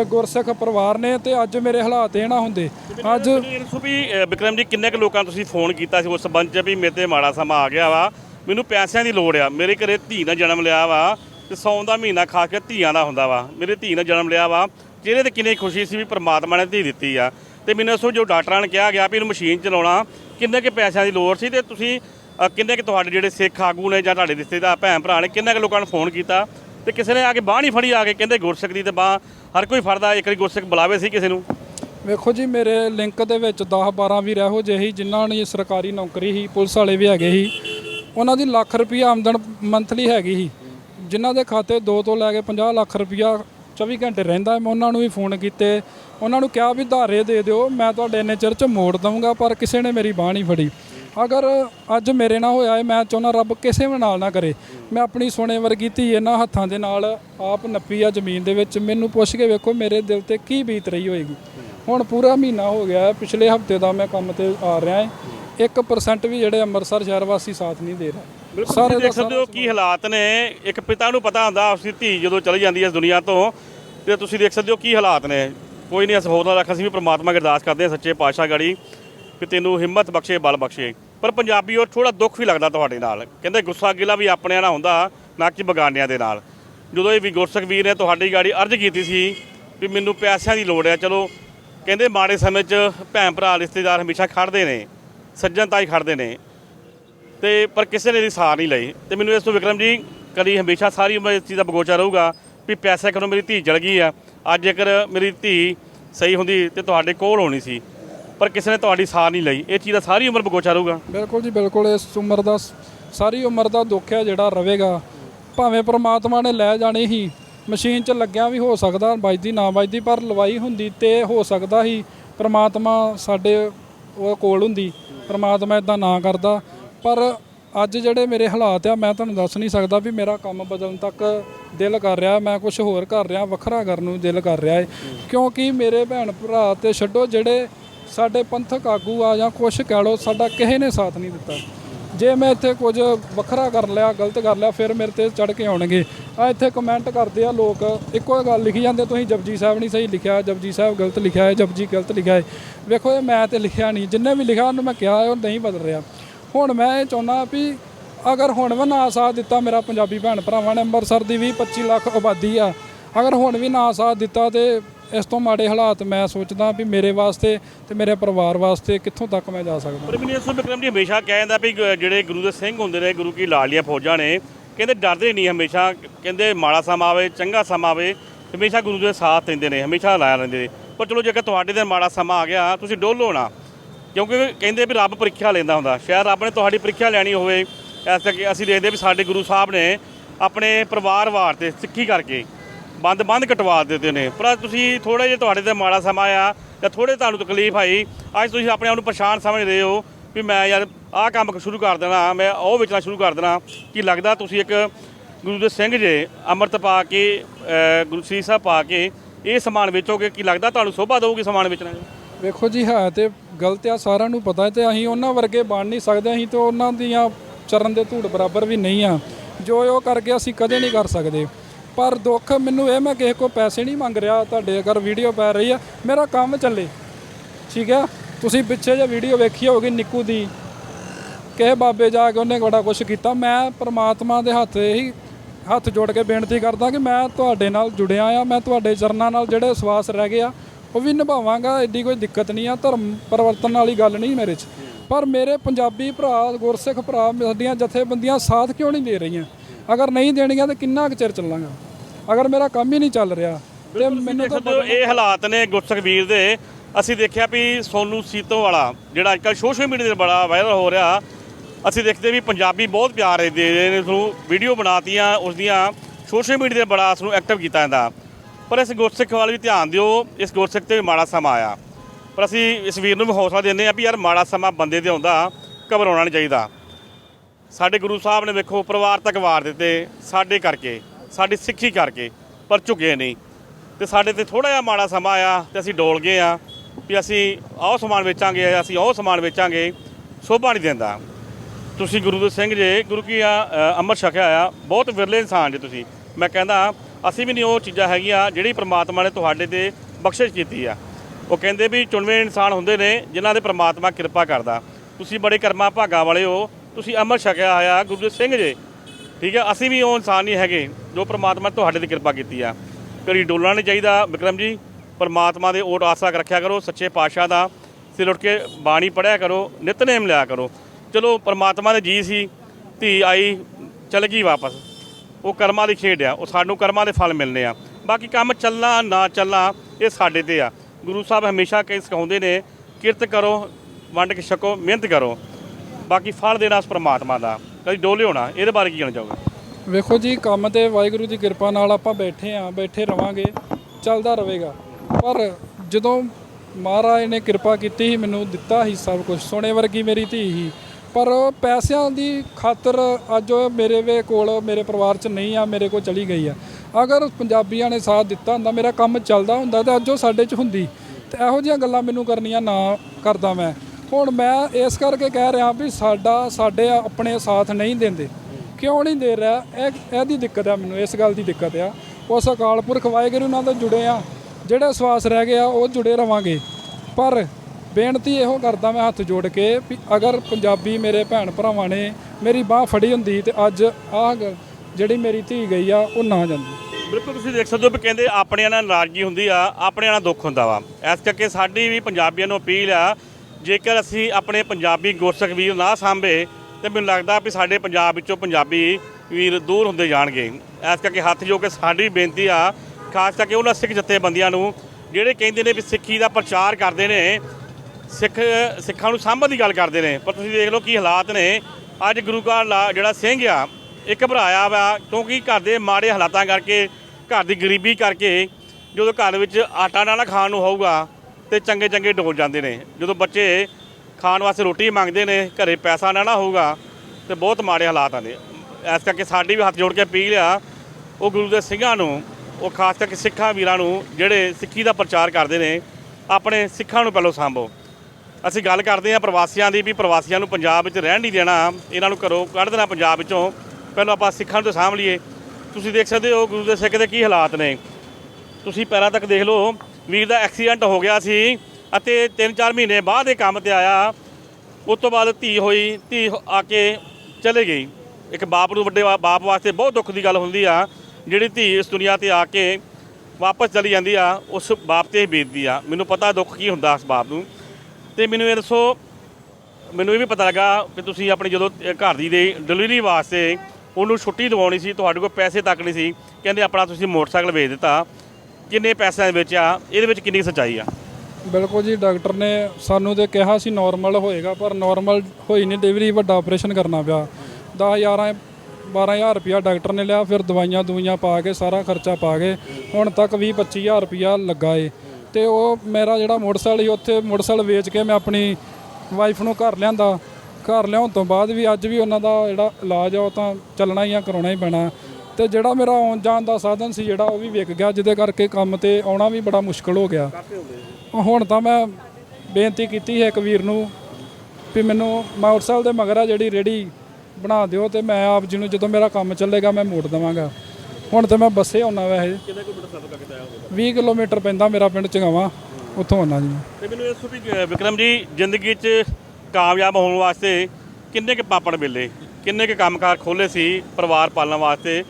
ਗੁਰਸਿੱਖ ਪਰਿਵਾਰ ਨੇ ਤੇ ਅੱਜ ਮੇਰੇ ਹਾਲਾਤ ਇਹ ਨਾ ਹੁੰਦੇ। ਅੱਜ ਵੀ ਅ, ਵਿਕਰਮ ਜੀ ਕਿੰਨੇ ਕੁ ਲੋਕਾਂ ਤੁਸੀਂ ਫੋਨ ਕੀਤਾ ਸੀ? ਉਸ ਸੰਬੰਧ 'ਚ ਵੀ ਮੇਰੇ ਤੇ ਮਾੜਾ ਸਮਾਂ ਆ ਗਿਆ ਵਾ। ਮੈਨੂੰ ਪੈਸਿਆਂ ਦੀ ਲੋੜ ਆ। ਮੇਰੇ ਘਰੇ ਧੀ ਦਾ ਜਨਮ ਲਿਆ ਵਾ ਤੇ ਸੌਣ ਦਾ ਮਹੀਨਾ ਖਾ ਕੇ ਧੀਆਂ ਦਾ ਹੁੰਦਾ ਵਾ। ਮੇਰੇ ਧੀ ਦਾ ਜਨਮ ਲਿਆ ਵਾ, ਜਿਹਦੇ ਤੇ ਕਿੰਨੀ ਖੁਸ਼ੀ ਸੀ ਵੀ ਪ੍ਰਮਾਤਮਾ ਨੇ ਧੀ ਦਿੱਤੀ ਆ। ਤੇ ਮੈਨੂੰ ਦੱਸੋ ਜੋ ਡਾਕਟਰਾਂ ਨੇ ਕਿਹਾ ਗਿਆ ਵੀ ਇਹਨੂੰ ਮਸ਼ੀਨ ਚਲਾਉਣਾ ਕਿੰਨੇ ਕੁ ਪੈਸਿਆਂ ਦੀ ਲੋੜ ਸੀ ਤੇ ਤੁਸੀਂ ਕਿੰਨੇ ਕੁ ਤੁਹਾਡੇ ਜਿਹੜੇ ਸਿੱਖ ਆਗੂ ਨੇ ਜਾਂ ਤੁਹਾਡੇ ਰਿਸ਼ਤੇਦਾਰ, ਭੈਣ ਭਰਾ ਨੇ ਕਿੰਨੇ ਕੁ ਲੋਕਾਂ ਨੂੰ ਫੋਨ ਕੀਤਾ ਤੇ ਕਿਸੇ ਨੇ ਆ ਕੇ ਬਾਹ ਨਹੀਂ ਫੜੀ ਆ ਕੇ, ਕਹਿੰਦੇ ਗੁਰਸਿੱਖ ਦੀ ਤੇ ਬਾਹ ਹਰ ਕੋਈ ਫੜਦਾ, ਇੱਕ ਵਾਰੀ ਗੁਰਸਿੱਖ ਬੁਲਾਵੇ ਸੀ ਕਿਸੇ ਨੂੰ? ਵੇਖੋ ਜੀ, ਮੇਰੇ ਲਿੰਕ ਦੇ ਵਿੱਚ 10 12 ਵੀ ਇਹੋ ਜਿਹੇ ਸੀ ਜਿਨ੍ਹਾਂ ਨੇ ਸਰਕਾਰੀ ਨੌਕਰੀ ਸੀ, ਪੁਲਿਸ ਵਾਲੇ ਵੀ ਹੈਗੇ ਸੀ। ਉਹਨਾਂ ਦੀ ਲੱਖ ਰੁਪਈਆ ਆਮਦਨ ਮੰਥਲੀ ਹੈਗੀ ਸੀ। ਜਿਨ੍ਹਾਂ ਦੇ ਖਾਤੇ 2 ਤੋਂ ਲੈ ਕੇ 50 ਲੱਖ ਰੁਪਈਆ 24 ਘੰਟੇ ਰਹਿੰਦਾ ਮੈਂ ਉਹਨਾਂ ਨੂੰ ਵੀ ਫੋਨ ਕੀਤੇ। ਉਹਨਾਂ ਨੂੰ ਕਿਹਾ ਵੀ ਧਾਰੇ ਦੇ ਦਿਓ। ਮੈਂ ਤੁਹਾਡੇ ਇੰਨੇ ਚਿਰ ਚ ਮੋੜ ਦਵਾਂਗਾ ਪਰ ਕਿਸੇ ਨੇ ਮੇਰੀ ਬਾਹ ਨਹੀਂ ਫੜੀ। ਅਗਰ ਅੱਜ ਮੇਰੇ ਨਾਲ ਹੋਇਆ ਹੈ, ਮੈਂ ਚਾਹੁੰਦਾ ਰੱਬ ਕਿਸੇ ਵੀ ਨਾਲ ਨਾ ਕਰੇ। ਮੈਂ ਆਪਣੀ ਸੋਨੇ ਵਰਗੀ ਧੀ ਇਹਨਾਂ ਹੱਥਾਂ ਦੇ ਨਾਲ ਆਪ ਨੱਪੀ ਆ ਜ਼ਮੀਨ ਦੇ ਵਿੱਚ। ਮੈਨੂੰ ਪੁੱਛ ਕੇ ਵੇਖੋ ਮੇਰੇ ਦਿਲ ਤੇ ਕੀ ਬੀਤ ਰਹੀ ਹੋਏਗੀ। ਹੁਣ ਪੂਰਾ ਮਹੀਨਾ ਹੋ ਗਿਆ ਪਿਛਲੇ ਹਫ਼ਤੇ ਦਾ ਮੈਂ ਕੰਮ ਤੇ ਆ ਰਿਹਾ ਹਾਂ। 1% ਵੀ ਜਿਹੜੇ ਅੰਮ੍ਰਿਤਸਰ ਸ਼ਹਿਰ ਵਾਸੀ ਸਾਥ ਨਹੀਂ ਦੇ ਰਹੇ। ਸਾਰੇ ਦੇਖ ਸਕਦੇ ਹੋ ਕੀ ਹਾਲਾਤ ਨੇ। ਇੱਕ ਪਿਤਾ ਨੂੰ ਪਤਾ ਹੁੰਦਾ ਉਸਦੀ ਧੀ ਜਦੋਂ ਚਲੀ ਜਾਂਦੀ ਹੈ ਇਸ ਦੁਨੀਆ ਤੋਂ ਤੇ ਤੁਸੀਂ ਦੇਖ ਸਕਦੇ ਹੋ ਕੀ ਹਾਲਾਤ ਨੇ। ਕੋਈ ਨਹੀਂ ਅਸੀਂ ਹੋਰ ਨਾ ਰੱਖ ਅਸੀਂ ਵੀ ਪ੍ਰਮਾਤਮਾ ਅਗੇ ਅਰਦਾਸ ਕਰਦੇ ਹਾਂ ਸੱਚੇ ਪਾਤਸ਼ਾਹ ਗੜੀ ਕਿ ਤੈਨੂੰ ਹਿੰਮਤ ਬਖਸ਼ੇ ਬਲ ਬਖਸ਼ੇ। ਪਰ ਪੰਜਾਬੀਓ ਥੋੜਾ ਦੁੱਖ ਵੀ ਲੱਗਦਾ ਤੁਹਾਡੇ ਨਾਲ। ਕਹਿੰਦੇ ਗੁੱਸਾ ਗਿਲਾ ਵੀ ਆਪਣਿਆਂ ਨਾਲ ਹੁੰਦਾ ਨਾ ਕਿ ਬਗਾਨਿਆਂ ਦੇ ਨਾਲ। ਜਦੋਂ ਇਹ ਵੀ ਗੁਰਸਿੱਖ ਵੀਰ ਨੇ ਤੁਹਾਡੀ ਗਾੜੀ ਅਰਜ਼ ਕੀਤੀ ਸੀ ਵੀ ਮੈਨੂੰ ਪੈਸਿਆਂ ਦੀ ਲੋੜ ਹੈ ਚਲੋ ਕਹਿੰਦੇ ਮਾੜੇ ਸਮੇਂ 'ਚ ਭੈਣ ਭਰਾ ਰਿਸ਼ਤੇਦਾਰ ਹਮੇਸ਼ਾ ਖੜਦੇ ਨੇ। ਸੱਜਣ ਤਾਈ ਖੜਦੇ ਨੇ। ਤੇ ਪਰ ਕਿਸੇ ਨੇ ਇਹਦੀ ਸਾਰ ਨਹੀਂ ਲਈ। ਤੇ ਮੈਨੂੰ ਇਸ ਤੋਂ ਵਿਕਰਮ ਜੀ, ਕਦੀ ਹਮੇਸ਼ਾ ਸਾਰੀ ਉਮਰ ਇਸ ਚੀਜ਼ ਦਾ ਬਗੋਚਾ ਰਹੂਗਾ ਵੀ ਪੈਸੇ ਕਰੋ ਮੇਰੀ ਧੀ ਚਲ ਗਈ ਆ। ਅੱਜ ਜੇਕਰ ਮੇਰੀ ਧੀ ਸਹੀ ਹੁੰਦੀ ਤੇ ਤੁਹਾਡੇ ਕੋਲ ਹੋਣੀ ਸੀ, ਪਰ ਕਿਸੇ ਨੇ ਤੁਹਾਡੀ ਸਾਰ ਨਹੀਂ ਲਈ। ਇਹ ਚੀਜ਼ ਦਾ ਸਾਰੀ ਉਮਰ ਬਗੋਚਾ ਰਹੂਗਾ। ਬਿਲਕੁਲ ਜੀ, ਬਿਲਕੁਲ। ਇਸ ਉਮਰ ਦਾ ਸਾਰੀ ਉਮਰ ਦਾ ਦੁੱਖ ਹੈ ਜਿਹੜਾ ਰਵੇਗਾ ਭਾਵੇਂ ਪ੍ਰਮਾਤਮਾ ਨੇ ਲੈ ਜਾਣੀ ਹੀ ਮਸ਼ੀਨ 'ਚ ਲੱਗਿਆ ਵੀ ਹੋ ਸਕਦਾ, ਵੱਜਦੀ ਨਾ ਵੱਜਦੀ, ਪਰ ਲਵਾਈ ਹੁੰਦੀ ਤੇ ਹੋ ਸਕਦਾ ਹੀ ਪ੍ਰਮਾਤਮਾ ਸਾਡੇ ਉਹ ਕੋਲ ਹੁੰਦੀ, ਪਰਮਾਤਮਾ ਇਦਾਂ ਨਾ ਕਰਦਾ। ਪਰ ਅੱਜ ਜਿਹੜੇ ਮੇਰੇ ਹਾਲਾਤ ਆ, ਮੈਂ ਤੁਹਾਨੂੰ ਦੱਸ ਨਹੀਂ ਸਕਦਾ ਵੀ ਮੇਰਾ ਕੰਮ ਬਦਲਣ ਤੱਕ ਦਿਲ ਕਰ ਰਿਹਾ, ਮੈਂ ਕੁਝ ਹੋਰ ਕਰ ਰਿਹਾ, ਵੱਖਰਾ ਕਰਨ ਨੂੰ ਦਿਲ ਕਰ ਰਿਹਾ ਹੈ ਕਿਉਂਕਿ ਮੇਰੇ ਭੈਣ ਭਰਾ ਤੇ ਛੱਡੋ, ਜਿਹੜੇ ਸਾਡੇ ਪੰਥਕ ਆਗੂ ਆ ਜਾਂ ਕੁਝ ਕਹਿ ਲਓ, ਸਾਡਾ ਕਿਸੇ ਨੇ ਸਾਥ ਨਹੀਂ ਦਿੱਤਾ। ਜੇ ਮੈਂ ਇੱਥੇ ਕੁਝ ਵੱਖਰਾ ਕਰ ਲਿਆ, ਗਲਤ ਕਰ ਲਿਆ, ਫਿਰ ਮੇਰੇ ਤੇ ਚੜ ਕੇ ਆਉਣਗੇ। ਆ ਇੱਥੇ ਕਮੈਂਟ ਕਰਦੇ ਆ ਲੋਕ, ਇੱਕੋ ਗੱਲ ਲਿਖੀ ਜਾਂਦੇ, ਤੁਸੀਂ ਜਪਜੀ ਸਾਹਿਬ ਨਹੀਂ ਸਹੀ ਲਿਖਿਆ, ਜਪਜੀ ਸਾਹਿਬ ਗਲਤ ਲਿਖਿਆ ਹੈ, ਜਪਜੀ ਗਲਤ ਲਿਖਿਆ ਹੈ। ਵੇਖੋ, ਇਹ ਮੈਂ ਤੇ ਲਿਖਿਆ ਨਹੀਂ, ਜਿੰਨੇ ਵੀ ਲਿਖਿਆ, ਉਹਨੂੰ ਮੈਂ ਕਿਹਾ ਉਹ ਨਹੀਂ ਬਦਲ ਰਿਹਾ। ਹੁਣ ਮੈਂ ਇਹ ਚਾਹੁੰਦਾ ਵੀ ਅਗਰ ਹੁਣ ਵੀ ਨਾ ਸਾਥ ਦਿੱਤਾ ਮੇਰਾ ਪੰਜਾਬੀ ਭੈਣ ਭਰਾਵਾਂ ਨੇ, ਅੰਮ੍ਰਿਤਸਰ ਦੀ ਵੀ 25 ਲੱਖ ਆਬਾਦੀ ਆ, ਅਗਰ ਹੁਣ ਵੀ ਨਾ ਸਾਥ ਦਿੱਤਾ ਤੇ ਇਸ ਤੋਂ ਮਾੜੇ ਹਾਲਾਤ ਮੈਂ ਸੋਚਦਾ ਵੀ ਮੇਰੇ ਵਾਸਤੇ ਤੇ ਮੇਰੇ ਪਰਿਵਾਰ ਵਾਸਤੇ ਕਿੱਥੋਂ ਤੱਕ ਮੈਂ ਜਾ ਸਕਦਾ। ਪਰ ਮਿਨੀਸਟਰ ਵਿਕਰਮ ਜੀ ਹਮੇਸ਼ਾ ਕਹਿ ਜਾਂਦਾ ਵੀ ਜਿਹੜੇ ਗੁਰੂ ਦੇ ਸਿੰਘ ਹੁੰਦੇ ਨੇ, ਗੁਰੂ ਕੀ ਲਾਲੀਆਂ ਫੌਜਾਂ ਨੇ, ਕਹਿੰਦੇ ਡਰਦੇ ਨਹੀਂ ਹਮੇਸ਼ਾ, ਕਹਿੰਦੇ ਮਾੜਾ ਸਮਾਂ ਆਵੇ, ਚੰਗਾ ਸਮਾਂ ਆਵੇ, ਹਮੇਸ਼ਾ ਗੁਰੂ ਦੇ ਸਾਥ ਦਿੰਦੇ ਨੇ, ਹਮੇਸ਼ਾ ਲਾਇਆ ਰਹਿੰਦੇ ਨੇ। ਪਰ ਚਲੋ ਜੇਕਰ ਤੁਹਾਡੇ ਦਿਨ ਮਾੜਾ ਸਮਾਂ ਆ ਗਿਆ, ਤੁਸੀਂ ਡੋਲੋ ਨਾ, ਕਿਉਂਕਿ ਕਹਿੰਦੇ ਵੀ ਰੱਬ ਪ੍ਰੀਖਿਆ ਲੈਂਦਾ ਹੁੰਦਾ। ਸ਼ਾਇਦ ਰੱਬ ਨੇ ਤੁਹਾਡੀ ਪ੍ਰੀਖਿਆ ਲੈਣੀ ਹੋਵੇ, ਇਸ ਕਰਕੇ ਅਸੀਂ ਦੇਖਦੇ ਵੀ ਸਾਡੇ ਗੁਰੂ ਸਾਹਿਬ ਨੇ ਆਪਣੇ ਪਰਿਵਾਰ ਵਾਰ ਤੇ ਸਿੱਖੀ ਕਰਕੇ ਬੰਦ ਬੰਦ ਕਟਵਾ ਦਿੱਤੇ ਨੇ। ਪਰ ਅੱਜ ਤੁਸੀਂ ਥੋੜਾ ਜਿਹਾ ਤੁਹਾਡੇ ਤੇ ਮਾੜਾ ਸਮਾਂ ਆ ਜਾਂ ਥੋੜੇ ਤੁਹਾਨੂੰ ਤਕਲੀਫ ਆਈ, ਅੱਜ ਤੁਸੀਂ ਆਪਣੇ ਆਪ ਨੂੰ ਪਛਾਣ ਸਮਝਦੇ ਹੋ ਵੀ ਮੈਂ ਯਾਰ ਆਹ ਕੰਮ ਸ਼ੁਰੂ ਕਰ ਦੇਣਾ, ਮੈਂ ਉਹ ਵੇਚਣਾ ਸ਼ੁਰੂ ਕਰ ਦੇਣਾ। ਕੀ ਲੱਗਦਾ ਤੁਸੀਂ ਇੱਕ ਗੁਰੂ ਦੇ ਸਿੰਘ ਜੇ ਅੰਮ੍ਰਿਤ ਪਾ ਕੇ, ਅਹ, ਗੁਰੂ ਸ੍ਰੀ ਸਾਹਿਬ ਪਾ ਕੇ ਇਹ ਸਮਾਨ ਵੇਚੋਗੇ, ਕੀ ਲੱਗਦਾ ਤੁਹਾਨੂੰ ਸੋਭਾ ਦਊਗੀ ਸਮਾਨ ਵੇਚਣਾ? ਵੇਖੋ ਜੀ, ਹੈ ਤੇ ਗਲਤ ਆ, ਸਾਰਿਆਂ ਨੂੰ ਪਤਾ ਹੈ ਤੇ ਅਸੀਂ ਉਹਨਾਂ ਵਰਗੇ ਬਣ ਨਹੀਂ ਸਕਦੇ, ਅਸੀਂ ਤੇ ਉਹਨਾਂ ਦੀਆਂ ਚਰਨ ਦੇ ਧੂੜ ਬਰਾਬਰ ਵੀ ਨਹੀਂ ਆ। ਜੋ ਉਹ ਕਰਕੇ ਅਸੀਂ ਕਦੇ ਨਹੀਂ ਕਰ ਸਕਦੇ। ਪਰ ਦੁੱਖ ਮੈਨੂੰ ਇਹ, ਮੈਂ ਕਿਸੇ ਕੋ ਪੈਸੇ ਨਹੀਂ ਮੰਗ ਰਿਹਾ, ਤੁਹਾਡੇ ਅਗਰ ਵੀਡੀਓ ਪੈ ਰਹੀ ਆ, ਮੇਰਾ ਕੰਮ ਚੱਲੇ। ਠੀਕ ਆ? ਤੁਸੀਂ ਪਿੱਛੇ ਜੇ ਵੀਡੀਓ ਵੇਖੀ ਹੋਗੀ ਨਿੱਕੂ ਦੀ। ਕਿਸੇ ਬਾਬੇ ਜਾ ਕੇ ਉਹਨੇ ਬੜਾ ਕੁਝ ਕੀਤਾ। ਮੈਂ ਪ੍ਰਮਾਤਮਾ ਦੇ ਹੱਥ ਇਹੀ ਹੱਥ ਜੋੜ ਕੇ ਬੇਨਤੀ ਕਰਦਾ ਕਿ ਮੈਂ ਤੁਹਾਡੇ ਨਾਲ ਜੁੜਿਆ ਆ, ਮੈਂ ਤੁਹਾਡੇ ਚਰਨਾਂ ਨਾਲ ਜਿਹੜੇ ਸਵਾਸ ਰਹਿ ਗਏ ਆ, ਉਹ ਵੀ ਨਿਭਾਵਾਂਗਾ, ਐਡੀ ਕੋਈ ਦਿੱਕਤ ਨਹੀਂ ਆ, ਧਰਮ ਪਰਿਵਰਤਨ ਵਾਲੀ ਗੱਲ ਨਹੀਂ ਮੇਰੇ 'ਚ। ਪਰ ਮੇਰੇ ਪੰਜਾਬੀ ਭਰਾ, ਗੁਰਸਿੱਖ ਭਰਾ ਸਾਡੀਆਂ ਜਥੇਬੰਦੀਆਂ ਸਾਥ ਕਿਉਂ ਨਹੀਂ ਦੇ ਰਹੀਆਂ? ਅਗਰ ਨਹੀਂ ਦੇਣਗੀਆਂ ਤਾਂ ਕਿੰਨਾ ਕੁ ਚਿਰ ਚੱਲਾਂਗਾ? ਅਗਰ ਮੇਰਾ ਕੰਮ ਹੀ ਨਹੀਂ ਚੱਲ ਰਿਹਾ ਤੇ ਮੈਨੂੰ ਤਾਂ ਹੋ ਇਹ ਹਾਲਾਤ ਨੇ ਗੁਰਸਖ ਵੀਰ ਦੇ। ਅਸੀਂ ਦੇਖਿਆ ਵੀ ਸੋਨੂ ਸੀਤੋ ਵਾਲਾ ਜਿਹੜਾ ਅੱਜਕੱਲ ਸੋਸ਼ਲ ਮੀਡੀਆ ਤੇ ਬੜਾ ਵਾਇਰਲ ਹੋ ਰਿਹਾ ਅਸੀਂ ਦੇਖਦੇ ਵੀ ਪੰਜਾਬੀ ਬਹੁਤ ਪਿਆਰ ਦੇ ਰਹੇ ਨੇ ਉਸਨੂੰ ਵੀਡੀਓ ਬਣਾਤੀਆਂ ਉਸ ਦੀਆਂ ਸੋਸ਼ਲ ਮੀਡੀਆ ਤੇ ਬੜਾ ਉਸ ਨੂੰ ਐਕਟਿਵ ਕੀਤਾ ਜਾਂਦਾ। ਪਰ ਇਸ ਗੁਰਸਿੱਖ ਵੱਲ ਵੀ ਧਿਆਨ ਦਿਓ ਇਸ ਗੁਰਸਿੱਖ ਤੇ ਵੀ ਮਾੜਾ ਸਮਾਂ ਆਇਆ। ਪਰ ਅਸੀਂ ਇਸ ਵੀਰ ਨੂੰ ਵੀ ਹੌਸਲਾ ਦਿੰਦੇ ਆ ਵੀ ਯਾਰ ਮਾੜਾ ਸਮਾਂ ਬੰਦੇ ਤੇ ਆਉਂਦਾ ਘਬਰਾਉਣਾ ਨਹੀਂ ਚਾਹੀਦਾ। ਸਾਡੇ ਗੁਰੂ ਸਾਹਿਬ ਨੇ ਵੇਖੋ ਪਰਿਵਾਰ ਤੱਕ ਵਾਰ ਦਿੱਤੇ ਸਾਡੇ ਕਰਕੇ। ਸਾਡੀ ਸਿੱਖੀ ਕਰਕੇ, ਪਰ ਝੁਕੇ ਨਹੀਂ। ਤੇ ਸਾਡੇ ਤੇ ਥੋੜਾ ਜਿਹਾ ਮਾੜਾ ਸਮਾਂ ਆਇਆ ਤੇ ਅਸੀਂ ਡੋਲ ਗਏ ਆ ਵੀ ਅਸੀਂ ਆਹ ਸਮਾਨ ਵੇਚਾਂਗੇ, ਅਸੀਂ ਉਹ ਸਮਾਨ ਵੇਚਾਂਗੇ, ਸੋਭਾ ਨਹੀਂ ਦਿੰਦਾ। ਤੁਸੀਂ ਗੁਰੂ ਦੇ ਸਿੰਘ ਜੇ, ਗੁਰੂ ਕੀ ਆ ਅੰਮ੍ਰਿਤ ਛਕਿਆ ਆ ਬਹੁਤ ਵਿਰਲੇ ਇਨਸਾਨ ਜੇ ਤੁਸੀਂ। ਮੈਂ ਕਹਿੰਦਾ, ਅਸੀਂ ਵੀ ਨਹੀਂ ਉਹ ਚੀਜ਼ਾਂ ਹੈਗੀਆਂ ਜਿਹੜੀ ਪ੍ਰਮਾਤਮਾ ਨੇ ਤੁਹਾਡੇ ਤੇ ਬਖਸ਼ਿਸ਼ ਕੀਤੀ ਆ। ਉਹ ਕਹਿੰਦੇ ਵੀ ਚੁਣਵੇਂ ਇਨਸਾਨ ਹੁੰਦੇ ਨੇ ਜਿਨ੍ਹਾਂ ਦੇ ਪ੍ਰਮਾਤਮਾ ਕਿਰਪਾ ਕਰਦਾ। ਤੁਸੀਂ ਬੜੇ ਕਰਮਾਂ ਭਾਗਾ ਵਾਲੇ ਹੋ, ਤੁਸੀਂ ਅੰਮ੍ਰਿਤ ਛਕਿਆ ਹੋਇਆ ਗੁਰੂ ਦੇ ਸਿੰਘ ਜੇ। ਠੀਕ ਹੈ ਅਸੀਂ ਵੀ ਉਹ ਇਨਸਾਨ ਨਹੀਂ ਹੈਗੇ। ਜੋ ਪ੍ਰਮਾਤਮਾ ਤੁਹਾਡੇ ਤੇ ਕਿਰਪਾ ਕੀਤੀ ਆ। ਕਰੀ ਡੋਲਣਾ ਨਹੀਂ ਚਾਹੀਦਾ, ਵਿਕਰਮ ਜੀ। ਪ੍ਰਮਾਤਮਾ ਦੇ ਓਟ ਆਸਾ ਰੱਖਿਆ ਕਰੋ, ਸੱਚੇ ਪਾਤਸ਼ਾਹ ਦਾ। ਸਿਰ ਉੱਠ ਕੇ ਬਾਣੀ ਪੜਿਆ ਕਰੋ, ਨਿਤਨੇਮ ਲਿਆ ਕਰੋ। ਚਲੋ, ਪ੍ਰਮਾਤਮਾ ਦੇ ਜੀ ਸੀ, ਧੀ ਆਈ, ਚਲ ਗਈ ਵਾਪਸ। ਉਹ ਕਰਮਾਂ ਦੀ ਖੇਡ ਆ, ਉਹ ਸਾਨੂੰ ਕਰਮਾਂ ਦੇ ਫਲ ਮਿਲਨੇ ਆ। ਬਾਕੀ ਕੰਮ ਚੱਲਣਾ, ਨਾ ਚੱਲਣਾ, ਇਹ ਸਾਡੇ ਤੇ ਆ। ਗੁਰੂ ਸਾਹਿਬ ਹਮੇਸ਼ਾ ਕਈ ਸਿਖਾਉਂਦੇ ਨੇ, ਕਿਰਤ ਕਰੋ, ਵੰਡ ਕੇ ਛਕੋ, ਮਿਹਨਤ ਕਰੋ। ਬਾਕੀ ਫਲ ਦੇਣਾ ਉਸ ਪ੍ਰਮਾਤਮਾ ਦਾ। ਕਦੀ ਡੋਲੇ ਹੋਣਾ ਇਹਦੇ ਬਾਰੇ ਕੀ ਕਹਿਣਾ ਚਾਹੋਗੇ? ਵੇਖੋ ਜੀ, ਕੰਮ ਤੇ ਵਾਹਿਗੁਰੂ ਦੀ ਕਿਰਪਾ ਨਾਲ ਆਪਾਂ ਬੈਠੇ ਆ ਬੈਠੇ ਰਵਾਂਗੇ, ਚੱਲਦਾ ਰਹੇਗਾ। ਪਰ ਜਦੋਂ ਮਹਾਰਾਜ ਨੇ ਕਿਰਪਾ ਕੀਤੀ ਸੀ, ਮੈਨੂੰ ਦਿੱਤਾ ਸੀ ਸਭ ਕੁਝ ਸੋਨੇ ਵਰਗੀ ਮੇਰੀ ਧੀ ਹੀ ਪਰ ਪੈਸਿਆਂ ਦੀ ਖਾਤਰ ਅੱਜ ਉਹ ਮੇਰੇ ਵੇ ਕੋਲ, ਮੇਰੇ ਪਰਿਵਾਰ 'ਚ ਨਹੀਂ ਆ, ਮੇਰੇ ਕੋਲ ਚਲੀ ਗਈ ਆ। ਅਗਰ ਪੰਜਾਬੀਆਂ ਨੇ ਸਾਥ ਦਿੱਤਾ ਹੁੰਦਾ, ਮੇਰਾ ਕੰਮ ਚੱਲਦਾ ਹੁੰਦਾ, ਤਾਂ ਅੱਜ ਉਹ ਸਾਡੇ 'ਚ ਹੁੰਦੀ। ਤੇ ਇਹੋ ਜਿਹੀਆਂ ਗੱਲਾਂ ਮੈਨੂੰ ਕਰਨੀਆਂ ਨਾ ਕਰਦਾ ਮੈਂ। ਹੁਣ ਮੈਂ ਇਸ ਕਰਕੇ ਕਹਿ ਰਿਹਾ ਵੀ ਸਾਡਾ, ਸਾਡੇ ਆਪਣੇ ਸਾਥ ਨਹੀਂ ਦਿੰਦੇ। ਕਿਉਂ ਨਹੀਂ ਦੇ ਰਿਹਾ? ਇਹ, ਇਹਦੀ ਦਿੱਕਤ ਆ ਮੈਨੂੰ, ਇਸ ਗੱਲ ਦੀ ਦਿੱਕਤ ਆ। ਉਸ ਅਕਾਲ ਪੁਰਖ ਵਾਹਿਗੁਰੂ ਨਾਲ ਤਾਂ ਜੁੜੇ ਆ। ਜਿਹੜੇ ਸਵਾਸ ਰਹਿ ਗਏ ਆ ਉਹ ਜੁੜੇ ਰਵਾਂਗੇ। ਪਰ ਬੇਨਤੀ ਇਹੋ ਕਰਦਾ ਮੈਂ ਹੱਥ ਜੋੜ ਕੇ ਵੀ ਅਗਰ ਪੰਜਾਬੀ ਮੇਰੇ ਭੈਣ ਭਰਾਵਾਂ ਨੇ ਮੇਰੀ ਬਾਹ ਫੜੀ ਹੁੰਦੀ ਤੇ ਅੱਜ ਆਹ ਜਿਹੜੀ ਮੇਰੀ ਧੀ ਗਈ ਆ, ਉਹ ਨਾ ਜਾਂਦੀ। ਬਿਲਕੁਲ ਤੁਸੀਂ ਦੇਖ ਸਕਦੇ ਹੋ ਵੀ ਕਹਿੰਦੇ ਆਪਣਿਆਂ ਨਾਲ ਨਾਰਾਜ਼ਗੀ ਹੁੰਦੀ ਆ, ਆਪਣਿਆਂ ਨਾਲ ਦੁੱਖ ਹੁੰਦਾ ਵਾ। ਇਸ ਕਰਕੇ ਸਾਡੀ ਵੀ ਪੰਜਾਬੀਆਂ ਨੂੰ ਅਪੀਲ ਆ, ਜੇਕਰ ਅਸੀਂ ਆਪਣੇ ਪੰਜਾਬੀ ਗੁਰਸਿੱਖ ਵੀਰ ਨਾ ਸਾਂਭੇ ਤੇ ਮੈਨੂੰ ਲੱਗਦਾ ਵੀ ਸਾਡੇ ਪੰਜਾਬ ਵਿੱਚੋਂ ਪੰਜਾਬੀ ਵੀਰ ਦੂਰ ਹੁੰਦੇ ਜਾਣਗੇ। ਇਸ ਕਰਕੇ ਹੱਥ ਜੋ ਕਿ ਸਾਡੀ ਬੇਨਤੀ ਆ, ਖਾਸ ਕਰਕੇ ਉਹਨਾਂ ਸਿੱਖ ਜਥੇਬੰਦੀਆਂ ਨੂੰ, ਜਿਹੜੇ ਕਹਿੰਦੇ ਨੇ ਵੀ ਸਿੱਖੀ ਦਾ ਪ੍ਰਚਾਰ ਕਰਦੇ ਨੇ, ਸਿੱਖ, ਸਿੱਖਾਂ ਨੂੰ ਸਾਂਭਣ ਦੀ ਗੱਲ ਕਰਦੇ ਨੇ। ਪਰ ਤੁਸੀਂ ਦੇਖ ਲਓ ਕੀ ਹਾਲਾਤ ਨੇ। ਅੱਜ ਗੁਰੂ ਘਰ ਲਾ- ਜਿਹੜਾ ਸਿੰਘ ਆ ਇਹ ਘਬਰਾਇਆ ਵਾ, ਕਿਉਂਕਿ ਘਰ ਦੇ ਮਾੜੇ ਹਾਲਾਤਾਂ ਕਰਕੇ, ਘਰ ਦੀ ਗਰੀਬੀ ਕਰਕੇ, ਜਦੋਂ ਘਰ ਵਿੱਚ ਆਟਾ ਨਾ ਨਾ ਖਾਣ ਨੂੰ ਹੋਊਗਾ, ਤੇ ਚੰਗੇ ਚੰਗੇ ਡੋਲ ਜਾਂਦੇ ਨੇ। ਜਦੋਂ ਬੱਚੇ ਖਾਣ ਵਾਸਤੇ ਰੋਟੀ ਮੰਗਦੇ ਨੇ, ਘਰੇ ਪੈਸਾ ਨਾ ਨਾ ਹੋਊਗਾ ਤੇ ਬਹੁਤ ਮਾੜੇ ਹਾਲਾਤ ਆਂਦੇ ਇਸ ਕਰਕੇ ਸਾਡੀ ਵੀ ਹੱਥ ਜੋੜ ਕੇ ਅਪੀਲ ਆ, ਉਹ ਗੁਰੂ ਦੇ ਸਿੰਘਾਂ ਨੂੰ, ਉਹ ਖਾਸ ਕਰਕੇ ਸਿੱਖਾਂ ਵੀਰਾਂ ਨੂੰ, ਜਿਹੜੇ ਸਿੱਖੀ ਦਾ ਪ੍ਰਚਾਰ ਕਰਦੇ ਨੇ, ਆਪਣੇ ਸਿੱਖਾਂ ਨੂੰ ਪਹਿਲਾਂ ਸਾਂਭੋ। ਅਸੀਂ ਗੱਲ ਕਰਦੇ ਹਾਂ ਪ੍ਰਵਾਸੀਆਂ ਦੀ ਵੀ ਪ੍ਰਵਾਸੀਆਂ ਨੂੰ ਪੰਜਾਬ ਵਿੱਚ ਰਹਿਣ ਨਹੀਂ ਦੇਣਾ, ਇਹਨਾਂ ਨੂੰ ਘਰੋਂ ਕੱਢ ਦੇਣਾ ਪੰਜਾਬ ਵਿੱਚੋਂ। ਪਹਿਲਾਂ ਆਪਾਂ ਸਿੱਖਾਂ ਨੂੰ ਤਾਂ ਸਾਂਭ ਲਈਏ। ਤੁਸੀਂ ਦੇਖ ਸਕਦੇ ਹੋ ਗੁਰੂ ਦੇ ਸਿੱਖ ਦੇ ਕੀ ਹਾਲਾਤ ਨੇ। ਤੁਸੀਂ ਪੈਰਾਂ ਤੱਕ ਦੇਖ ਲਓ, ਵੀਰ ਦਾ ਐਕਸੀਡੈਂਟ ਹੋ ਗਿਆ ਸੀ। ਅਤੇ 3-4 ਮਹੀਨੇ ਬਾਅਦ ਇਹ ਕੰਮ ਤੇ ਆਇਆ। ਉਸ ਤੋਂ ਬਾਅਦ ਧੀ ਹੋਈ, ਧੀ ਆ ਕੇ ਚਲੇ ਗਈ। ਇੱਕ ਬਾਪ ਨੂੰ ਵੱਡੇ ਬਾਪ ਵਾਸਤੇ ਬਹੁਤ ਦੁੱਖ ਦੀ ਗੱਲ ਹੁੰਦੀ ਆ। ਜਿਹੜੀ ਧੀ ਇਸ ਦੁਨੀਆ ਤੇ ਆ ਕੇ ਵਾਪਸ ਚਲੀ ਜਾਂਦੀ ਆ, ਉਸ ਬਾਪ ਤੇ ਹੀ ਬੀਤਦੀ ਆ। ਮੈਨੂੰ ਪਤਾ ਦੁੱਖ ਕੀ ਹੁੰਦਾ ਉਸ ਬਾਪ ਨੂੰ। ਤੇ ਮੈਨੂੰ ਇਹ ਦੱਸੋ, ਮੈਨੂੰ ਇਹ ਵੀ ਪਤਾ ਲੱਗਾ ਕਿ ਤੁਸੀਂ ਆਪਣੀ ਜਦੋਂ ਘਰ ਦੀ ਦੇ ਡਿਲੀਵਰੀ ਵਾਸਤੇ ਉਹਨੂੰ ਛੁੱਟੀ ਦਿਵਾਉਣੀ ਸੀ, ਤੁਹਾਡੇ ਕੋਲ ਪੈਸੇ ਤੱਕ ਨਹੀਂ ਸੀ। ਕਹਿੰਦੇ ਆਪਣਾ ਤੁਸੀਂ ਮੋਟਰਸਾਈਕਲ ਵੇਚ ਦਿੱਤਾ। ਕਿੰਨੇ ਪੈਸਿਆਂ ਦੇ ਵਿੱਚ ਆ, ਇਹਦੇ ਵਿੱਚ ਕਿੰਨੀ ਸੱਚਾਈ ਆ? ਬਿਲਕੁਲ ਜੀ, ਡਾਕਟਰ ਨੇ ਸਾਨੂੰ ਤੇ ਕਿਹਾ ਸੀ ਨਾਰਮਲ ਹੋਏਗਾ, ਪਰ ਨਾਰਮਲ ਹੋਈ ਨਹੀਂ ਡਿਲੀਵਰੀ ਵੱਡਾ ਆਪਰੇਸ਼ਨ ਕਰਨਾ ਪਿਆ। 10 11 12000 ਰੁਪਿਆ ਡਾਕਟਰ ਨੇ ਲਿਆ, ਫਿਰ ਦਵਾਈਆਂ ਦਵਾਈਆਂ ਪਾ ਕੇ, ਸਾਰਾ ਖਰਚਾ ਪਾ ਕੇ, ਹੁਣ ਤੱਕ 20 25000 ਰੁਪਿਆ ਲੱਗਾ ਏ। ਤੇ ਉਹ ਮੇਰਾ ਜਿਹੜਾ ਮੋਟਰਸਾਈਕਲ ਸੀ, ਉੱਥੇ ਮੋਟਰਸਾਈਕਲ ਵੇਚ ਕੇ ਮੈਂ ਆਪਣੀ ਵਾਈਫ ਨੂੰ ਘਰ ਲਿਆਂਦਾ। ਘਰ ਲਿਆਉਣ ਤੋਂ ਬਾਅਦ ਵੀ ਅੱਜ ਵੀ ਉਹਨਾਂ ਦਾ ਜਿਹੜਾ ਇਲਾਜ ਆ, ਉਹ ਤਾਂ ਚੱਲਣਾ ਹੀ ਆ, ਕਰਾਉਣਾ ਹੀ ਪੈਣਾ। ਤੇ ਜਿਹੜਾ ਮੇਰਾ ਆਉਣ ਜਾਣ ਦਾ ਸਾਧਨ ਸੀ ਜਿਹੜਾ ਉਹ ਵੀ ਵਿਕ ਗਿਆ ਜਿਹਦੇ ਕਰਕੇ ਕੰਮ ਤੇ ਆਉਣਾ ਵੀ ਬੜਾ ਮੁਸ਼ਕਲ ਹੋ ਗਿਆ। ਹੁਣ ਤਾਂ ਮੈਂ ਬੇਨਤੀ ਕੀਤੀ ਹੈ ਇੱਕ ਵੀਰ ਨੂੰ ਵੀ ਮੈਨੂੰ ਮੋਟਰਸਾਈਕਲ ਦੇ ਮਗਰ ਆ ਜਿਹੜੀ ਰੇੜੀ ਬਣਾ ਦਿਓ ਤੇ ਮੈਂ ਆਪ ਜੀ ਨੂੰ ਜਦੋਂ ਮੇਰਾ ਕੰਮ ਚੱਲੇਗਾ ਮੈਂ ਮੋੜ ਦੇਵਾਂਗਾ। ਹੁਣ ਤੇ ਮੈਂ ਬੱਸੇ ਆਉਣਾ ਵੈਸੇ ਕਿੰਨੇ ਆਇਆ 20 ਕਿਲੋਮੀਟਰ ਪੈਂਦਾ ਮੇਰਾ ਪਿੰਡ ਚਗਾਵਾਂ ਉੱਥੋਂ ਆਉਣਾ ਜੀ ਤੇ ਮੈਨੂੰ ਇਹ ਦੱਸੋ ਵੀ ਵਿਕਰਮ ਜੀ ਜ਼ਿੰਦਗੀ 'ਚ ਕਾਮਯਾਬ ਹੋਣ ਵਾਸਤੇ ਕਿੰਨੇ ਕੁ ਪਾਪੜ ਮਿਲੇ? ਕਿੰਨੇ ਕੁ ਕੰਮਕਾਰ ਖੋਲੇ ਸੀ ਪਰਿਵਾਰ ਪਾਲਣ ਵਾਸਤੇ?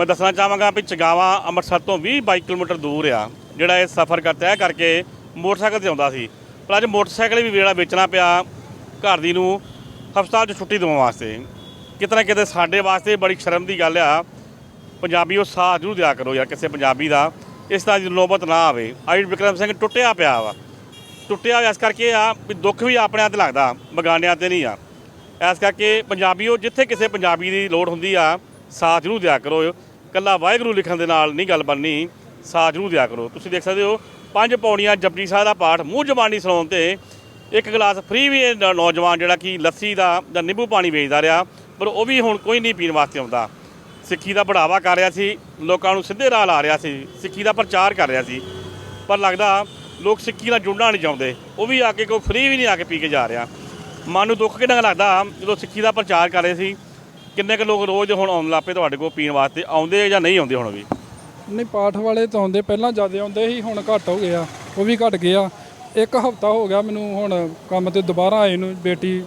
ਮੈਂ ਦੱਸਣਾ ਚਾਹਾਂਗਾ ਵੀ ਚਗਾਵਾ ਅੰਮ੍ਰਿਤਸਰ ਤੋਂ 20 22 ਕਿਲੋਮੀਟਰ ਦੂਰ ਆ, ਜਿਹੜਾ ਇਹ ਸਫ਼ਰ ਕਰ ਤੈਅ ਕਰਕੇ ਮੋਟਰਸਾਈਕਲ ਤੇ ਆਉਂਦਾ ਸੀ। ਪਰ ਅੱਜ ਮੋਟਰਸਾਈਕਲ ਵੀ ਜਿਹੜਾ ਵੇਚਣਾ ਪਿਆ ਘਰ ਦੀ ਨੂੰ, ਹਸਪਤਾਲ 'ਚ ਛੁੱਟੀ ਦਿਵਾਉਣ ਵਾਸਤੇ। ਕਿਤਨਾ ਕਿਤੇ ਸਾਡੇ ਵਾਸਤੇ ਬੜੀ ਸ਼ਰਮ ਦੀ ਗੱਲ ਆ, ਪੰਜਾਬੀ ਉਹ ਸਾਥ ਜ਼ਰੂਰ ਦਿਆ ਕਰੋ ਯਾਰ ਕਿਸੇ ਪੰਜਾਬੀ ਦਾ, ਇਸ ਤਰ੍ਹਾਂ ਦੀ ਨੌਬਤ ਨਾ ਆਵੇ। ਅੱਜ ਵਿਕਰਮ ਸਿੰਘ ਟੁੱਟਿਆ ਪਿਆ ਵਾ। ਟੁੱਟਿਆ ਹੋਇਆ ਇਸ ਕਰਕੇ ਆ ਵੀ ਦੁੱਖ ਵੀ ਆਪਣਿਆਂ ਤੇ ਲੱਗਦਾ, ਬਗਾਨਿਆਂ ਤੇ ਨਹੀਂ ਆ। ਇਸ ਕਰਕੇ ਪੰਜਾਬੀਓ ਜਿੱਥੇ ਕਿਸੇ ਪੰਜਾਬੀ ਦੀ ਲੋੜ ਹੁੰਦੀ ਆ, ਸਾਥ ਜ਼ਰੂਰ ਦਿਆ ਕਰੋ। ਕੱਲਾ ਵਾਹਿਗੁਰੂ ਲਿਖਣ ਦੇ ਨਾਲ ਨਹੀਂ ਗੱਲ ਬਣਨੀ ਸਾਥ ਜ਼ਰੂਰ ਦਿਆ ਕਰੋ। ਤੁਸੀਂ ਦੇਖ ਸਕਦੇ ਹੋ, ਪੰਜ ਪੌੜੀਆਂ ਜਪਜੀ ਸਾਹਿਬ ਦਾ ਪਾਠ, ਮੂੰਹ ਜ਼ਬਾਨੀ ਸੁਣਾਉਣ ਤੇ ਇੱਕ ਗਲਾਸ ਫ੍ਰੀ ਵੀ ਇਹ ਨ- ਨੌਜਵਾਨ ਜਿਹੜਾ ਕਿ ਲੱਸੀ ਦਾ ਜਾਂ ਨਿੰਬੂ ਪਾਣੀ ਵੇਚਦਾ ਰਿਹਾ, ਪਰ ਉਹ ਵੀ ਹੁਣ ਕੋਈ ਨਹੀਂ ਪੀਣ ਵਾਸਤੇ ਆਉਂਦਾ। ਸਿੱਖੀ ਦਾ ਬੜਾਵਾ ਕਰ ਰਿਹਾ ਸੀ, ਲੋਕਾਂ ਨੂੰ ਸਿੱਧੇ ਰਾਹ ਲਾ ਰਿਹਾ ਸੀ, ਸਿੱਖੀ ਦਾ ਪ੍ਰਚਾਰ ਕਰ ਰਿਹਾ ਸੀ। ਪਰ ਲੱਗਦਾ ਲੋਕ ਸਿੱਖੀ ਨਾਲ ਜੁੜਨਾ ਨਹੀਂ ਚਾਹੁੰਦੇ, ਉਹ ਵੀ ਆ ਕੇ ਕੋਈ ਫ੍ਰੀ ਵੀ ਨਹੀਂ ਆ ਕੇ ਪੀ ਕੇ ਜਾ ਰਿਹਾ। ਮਨ ਨੂੰ ਦੁੱਖ ਕਿੰਨਾ ਕੁ ਲੱਗਦਾ ਜਦੋਂ ਸਿੱਖੀ ਦਾ ਪ੍ਰਚਾਰ ਕਰ ਰਹੇ ਸੀ ਕਿੰਨੇ ਕੁ ਲੋਕ ਰੋਜ਼ ਹੁਣ ਆਉਣ ਲੱਪੇ ਤੁਹਾਡੇ ਕੋਲ ਪੀਣ ਵਾਸਤੇ? ਆਉਂਦੇ ਜਾਂ ਨਹੀਂ ਆਉਂਦੇ ਹੁਣ ਵੀ? ਨਹੀਂ, ਪਾਠ ਵਾਲੇ ਤਾਂ ਆਉਂਦੇ, ਪਹਿਲਾਂ ਜ਼ਿਆਦਾ ਆਉਂਦੇ ਸੀ, ਹੁਣ ਘੱਟ ਹੋ ਗਿਆ ਉਹ ਵੀ ਘਟ ਗਿਆ ਇੱਕ ਹਫਤਾ ਹੋ ਗਿਆ ਮੈਨੂੰ ਹੁਣ ਕੰਮ ਤੇ ਦੁਬਾਰਾ ਆਏ ਨੂੰ, ਬੇਟੀ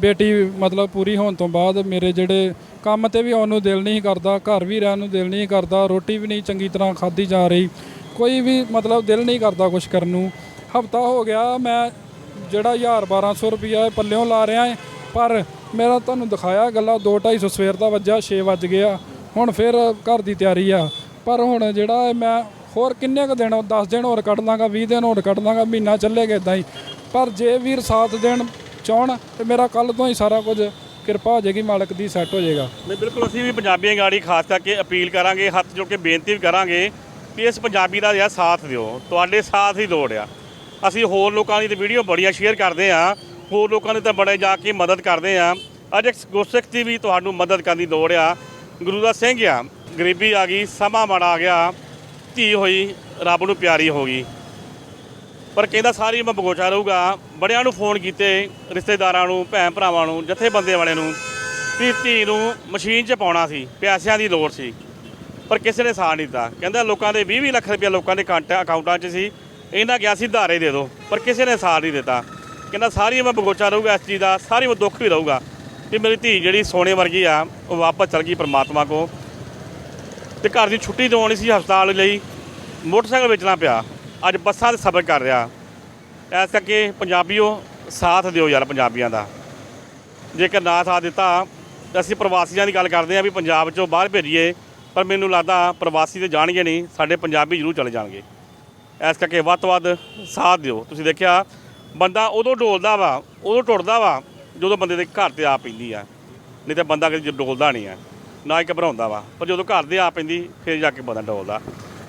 ਬੇਟੀ ਮਤਲਬ ਪੂਰੀ ਹੋਣ ਤੋਂ ਬਾਅਦ ਮੇਰੇ ਜਿਹੜੇ ਕੰਮ ਤੇ ਵੀ ਆਉਣ ਨੂੰ ਦਿਲ ਨਹੀਂ ਕਰਦਾ, ਘਰ ਵੀ ਰਹਿਣ ਨੂੰ ਦਿਲ ਨਹੀਂ ਕਰਦਾ, ਰੋਟੀ ਵੀ ਨਹੀਂ ਚੰਗੀ ਤਰ੍ਹਾਂ ਖਾਧੀ ਜਾ ਰਹੀ, ਕੋਈ ਵੀ ਮਤਲਬ ਦਿਲ ਨਹੀਂ ਕਰਦਾ ਕੁਝ ਕਰਨ ਨੂੰ। ਹਫਤਾ ਹੋ ਗਿਆ, ਮੈਂ ਜਿਹੜਾ 1000 1200 ਰੁਪਿਆ ਪੱਲਿਓਂ ਲਾ ਰਿਹਾ ਏ ਪਰ ਮੇਰਾ ਤੁਹਾਨੂੰ ਦਿਖਾਇਆ ਗੱਲਾਂ 2 250 ਸਵੇਰ ਦਾ ਵੱਜਿਆ 6 ਵੱਜ ਗਿਆ। ਹੁਣ ਫਿਰ ਘਰ ਦੀ ਤਿਆਰੀ ਆ। ਪਰ ਹੁਣ ਜਿਹੜਾ ਮੈਂ ਹੋਰ ਕਿੰਨੇ ਕੁ ਦਿਨ 10 ਦਿਨ ਹੋਰ ਕੱਢ ਲਾਂਗਾ 20 ਦਿਨ ਹੋਰ ਕੱਢ ਲਾਂਗਾ, ਮਹੀਨਾ ਚੱਲੇਗਾ ਇਦਾਂ ਹੀ। ਪਰ ਜੇ ਵੀਰ ਸਾਥ ਦੇਣ ਚਾਹਣ, ਤੇ ਮੇਰਾ ਕੱਲ ਤੋਂ ਹੀ ਸਾਰਾ ਕੁਝ ਕਿਰਪਾ ਹੋ ਜਾਏਗੀ, ਮਾਲਕ ਦੀ ਸੈੱਟ ਹੋ ਜਾਏਗਾ। ਨਹੀਂ, ਬਿਲਕੁਲ ਅਸੀਂ ਵੀ ਪੰਜਾਬੀਆਂ ਗਾੜੀ ਖਾਸ ਕਰਕੇ ਅਪੀਲ ਕਰਾਂਗੇ, ਹੱਥ ਜੋੜ ਕੇ ਬੇਨਤੀ ਵੀ ਕਰਾਂਗੇ ਵੀ ਇਸ ਪੰਜਾਬੀ ਦਾ ਜਿਹੜਾ ਸਾਥ ਦਿਓ, ਤੁਹਾਡੇ ਸਾਥ ਹੀ ਲੋੜ ਆ। ਅਸੀਂ ਹੋਰ ਲੋਕਾਂ ਦੀ ਤੇ ਵੀਡੀਓ ਬੜੀਆਂ ਸ਼ੇਅਰ ਕਰਦੇ ਆ। ਹੋਰ ਲੋਕਾਂ ਦੀ ਤਾਂ ਬੜੇ ਜਾ ਕੇ ਮਦਦ ਕਰਦੇ ਆ। ਅੱਜ ਇੱਕ ਗੁਰਸਿੱਖ ਦੀ ਵੀ ਤੁਹਾਨੂੰ ਮਦਦ ਕਰਨ ਦੀ ਲੋੜ ਆ। ਗੁਰੂ ਦਾ ਸਿੰਘ ਆ। ਗਰੀਬੀ ਆ ਗਈ, ਸਮਾਂ ਮਾੜਾ ਆ ਗਿਆ। ਧੀ ਹੋਈ, ਰੱਬ ਨੂੰ ਪਿਆਰੀ ਹੋ ਗਈ। ਪਰ ਕਹਿੰਦਾ ਸਾਰੀ ਮੈਂ ਬਗੋਚਾ ਰਹੂਗਾ। ਬੜਿਆਂ ਨੂੰ ਫੋਨ ਕੀਤੇ, ਰਿਸ਼ਤੇਦਾਰਾਂ ਨੂੰ, ਭੈਣ ਭਰਾਵਾਂ ਨੂੰ ਜਥੇਬੰਦੇ ਵਾਲਿਆਂ ਨੂੰ ਵੀ ਧੀ ਨੂੰ ਮਸ਼ੀਨ 'ਚ ਪਾਉਣਾ ਸੀ, ਪੈਸਿਆਂ ਦੀ ਲੋੜ ਸੀ। ਪਰ ਕਿਸੇ ਨੇ ਸਾਥ ਨਹੀਂ ਦਿੱਤਾ। ਕਹਿੰਦਾ ਲੋਕਾਂ ਦੇ 20-20 ਲੱਖ ਰੁਪਏ ਲੋਕਾਂ ਦੇ ਅਕਾਊਂਟ ਅਕਾਊਂਟਾਂ 'ਚ ਸੀ। ਇਹਨਾਂ ਗਿਆ ਸੀ ਧਾਰੇ ਦੇ ਦਿਓ, ਪਰ ਕਿਸੇ ਨੇ ਸਾਥ ਨਹੀਂ ਦਿੱਤਾ। ਕਹਿੰਦਾ ਸਾਰੀ ਮੈਂ ਬਗੋਚਾ ਰਹੂਗਾ ਇਸ ਚੀਜ਼ ਦਾ, ਸਾਰੀ ਮੈਂ ਦੁੱਖ ਵੀ ਰਹੂਗਾ। ਕਿ ਮੇਰੀ ਧੀ ਜਿਹੜੀ ਸੋਨੇ ਵਰਗੀ ਆ, ਉਹ ਵਾਪਸ ਚਲ ਗਈ ਪਰਮਾਤਮਾ ਕੋ ਤੇ ਘਰ ਦੀ ਛੁੱਟੀ ਦਿਵਾਉਣੀ ਸੀ ਹਸਪਤਾਲ ਲਈ, ਮੋਟਰਸਾਈਕਲ ਵੇਚਣਾ ਪਿਆ। ਅੱਜ ਬੱਸਾਂ ਤੇ ਸਫ਼ਰ ਕਰ ਰਿਹਾ। ਇਸ ਕਰਕੇ ਪੰਜਾਬੀਓ ਸਾਥ ਦਿਓ ਯਾਰ ਪੰਜਾਬੀਆਂ ਦਾ। ਜੇਕਰ ਨਾ ਸਾਥ ਦਿੱਤਾ ਤਾਂ ਅਸੀਂ ਪ੍ਰਵਾਸੀਆਂ ਦੀ ਗੱਲ ਕਰਦੇ ਹਾਂ ਵੀ ਪੰਜਾਬ ਚੋਂ ਬਾਹਰ ਭੇਜੀਏ, ਪਰ ਮੈਨੂੰ ਲੱਗਦਾ ਪ੍ਰਵਾਸੀ ਤੇ ਜਾਣਗੇ ਨਹੀਂ, ਸਾਡੇ ਪੰਜਾਬੀ ਜ਼ਰੂਰ ਚਲੇ ਜਾਣਗੇ। ਇਸ ਕਰਕੇ ਵੱਧ ਤੋਂ ਵੱਧ ਸਾਥ ਦਿਓ। ਤੁਸੀਂ ਦੇਖਿਆ ਬੰਦਾ ਉਦੋਂ ਡੋਲਦਾ ਵਾ, ਉਦੋਂ ਟੁੱਟਦਾ ਵਾ, ਜਦੋਂ ਬੰਦੇ ਦੇ ਘਰ ਤੇ ਆ ਪੈਂਦੀ ਆ। ਨਹੀਂ ਤਾਂ ਬੰਦਾ ਕਦੇ ਡੋਲਦਾ ਨਹੀਂ ਆ, ਨਾ ਹੀ ਘਬਰਾਉਂਦਾ ਵਾ। ਪਰ ਜਦੋਂ ਘਰ ਦੇ ਆ ਪੈਂਦੀ, ਫਿਰ ਜਾ ਕੇ ਬੰਦਾ ਡੋਲਦਾ।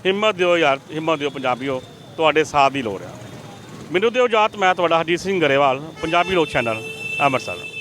ਹਿੰਮਤ ਦਿਓ ਯਾਰ, ਹਿੰਮਤ ਦਿਓ ਪੰਜਾਬੀਓ, ਤੁਹਾਡੇ ਸਾਥ ਦੀ ਲੋੜ ਆ। ਮੈਨੂੰ ਦਿਓ ਇਜਾਜ਼ਤ ਮੈਂ ਤੁਹਾਡਾ ਹਰਜੀਤ ਸਿੰਘ ਗਰੇਵਾਲ, ਪੰਜਾਬੀ ਲੋਕ ਚੈਨਲ, ਅੰਮ੍ਰਿਤਸਰ।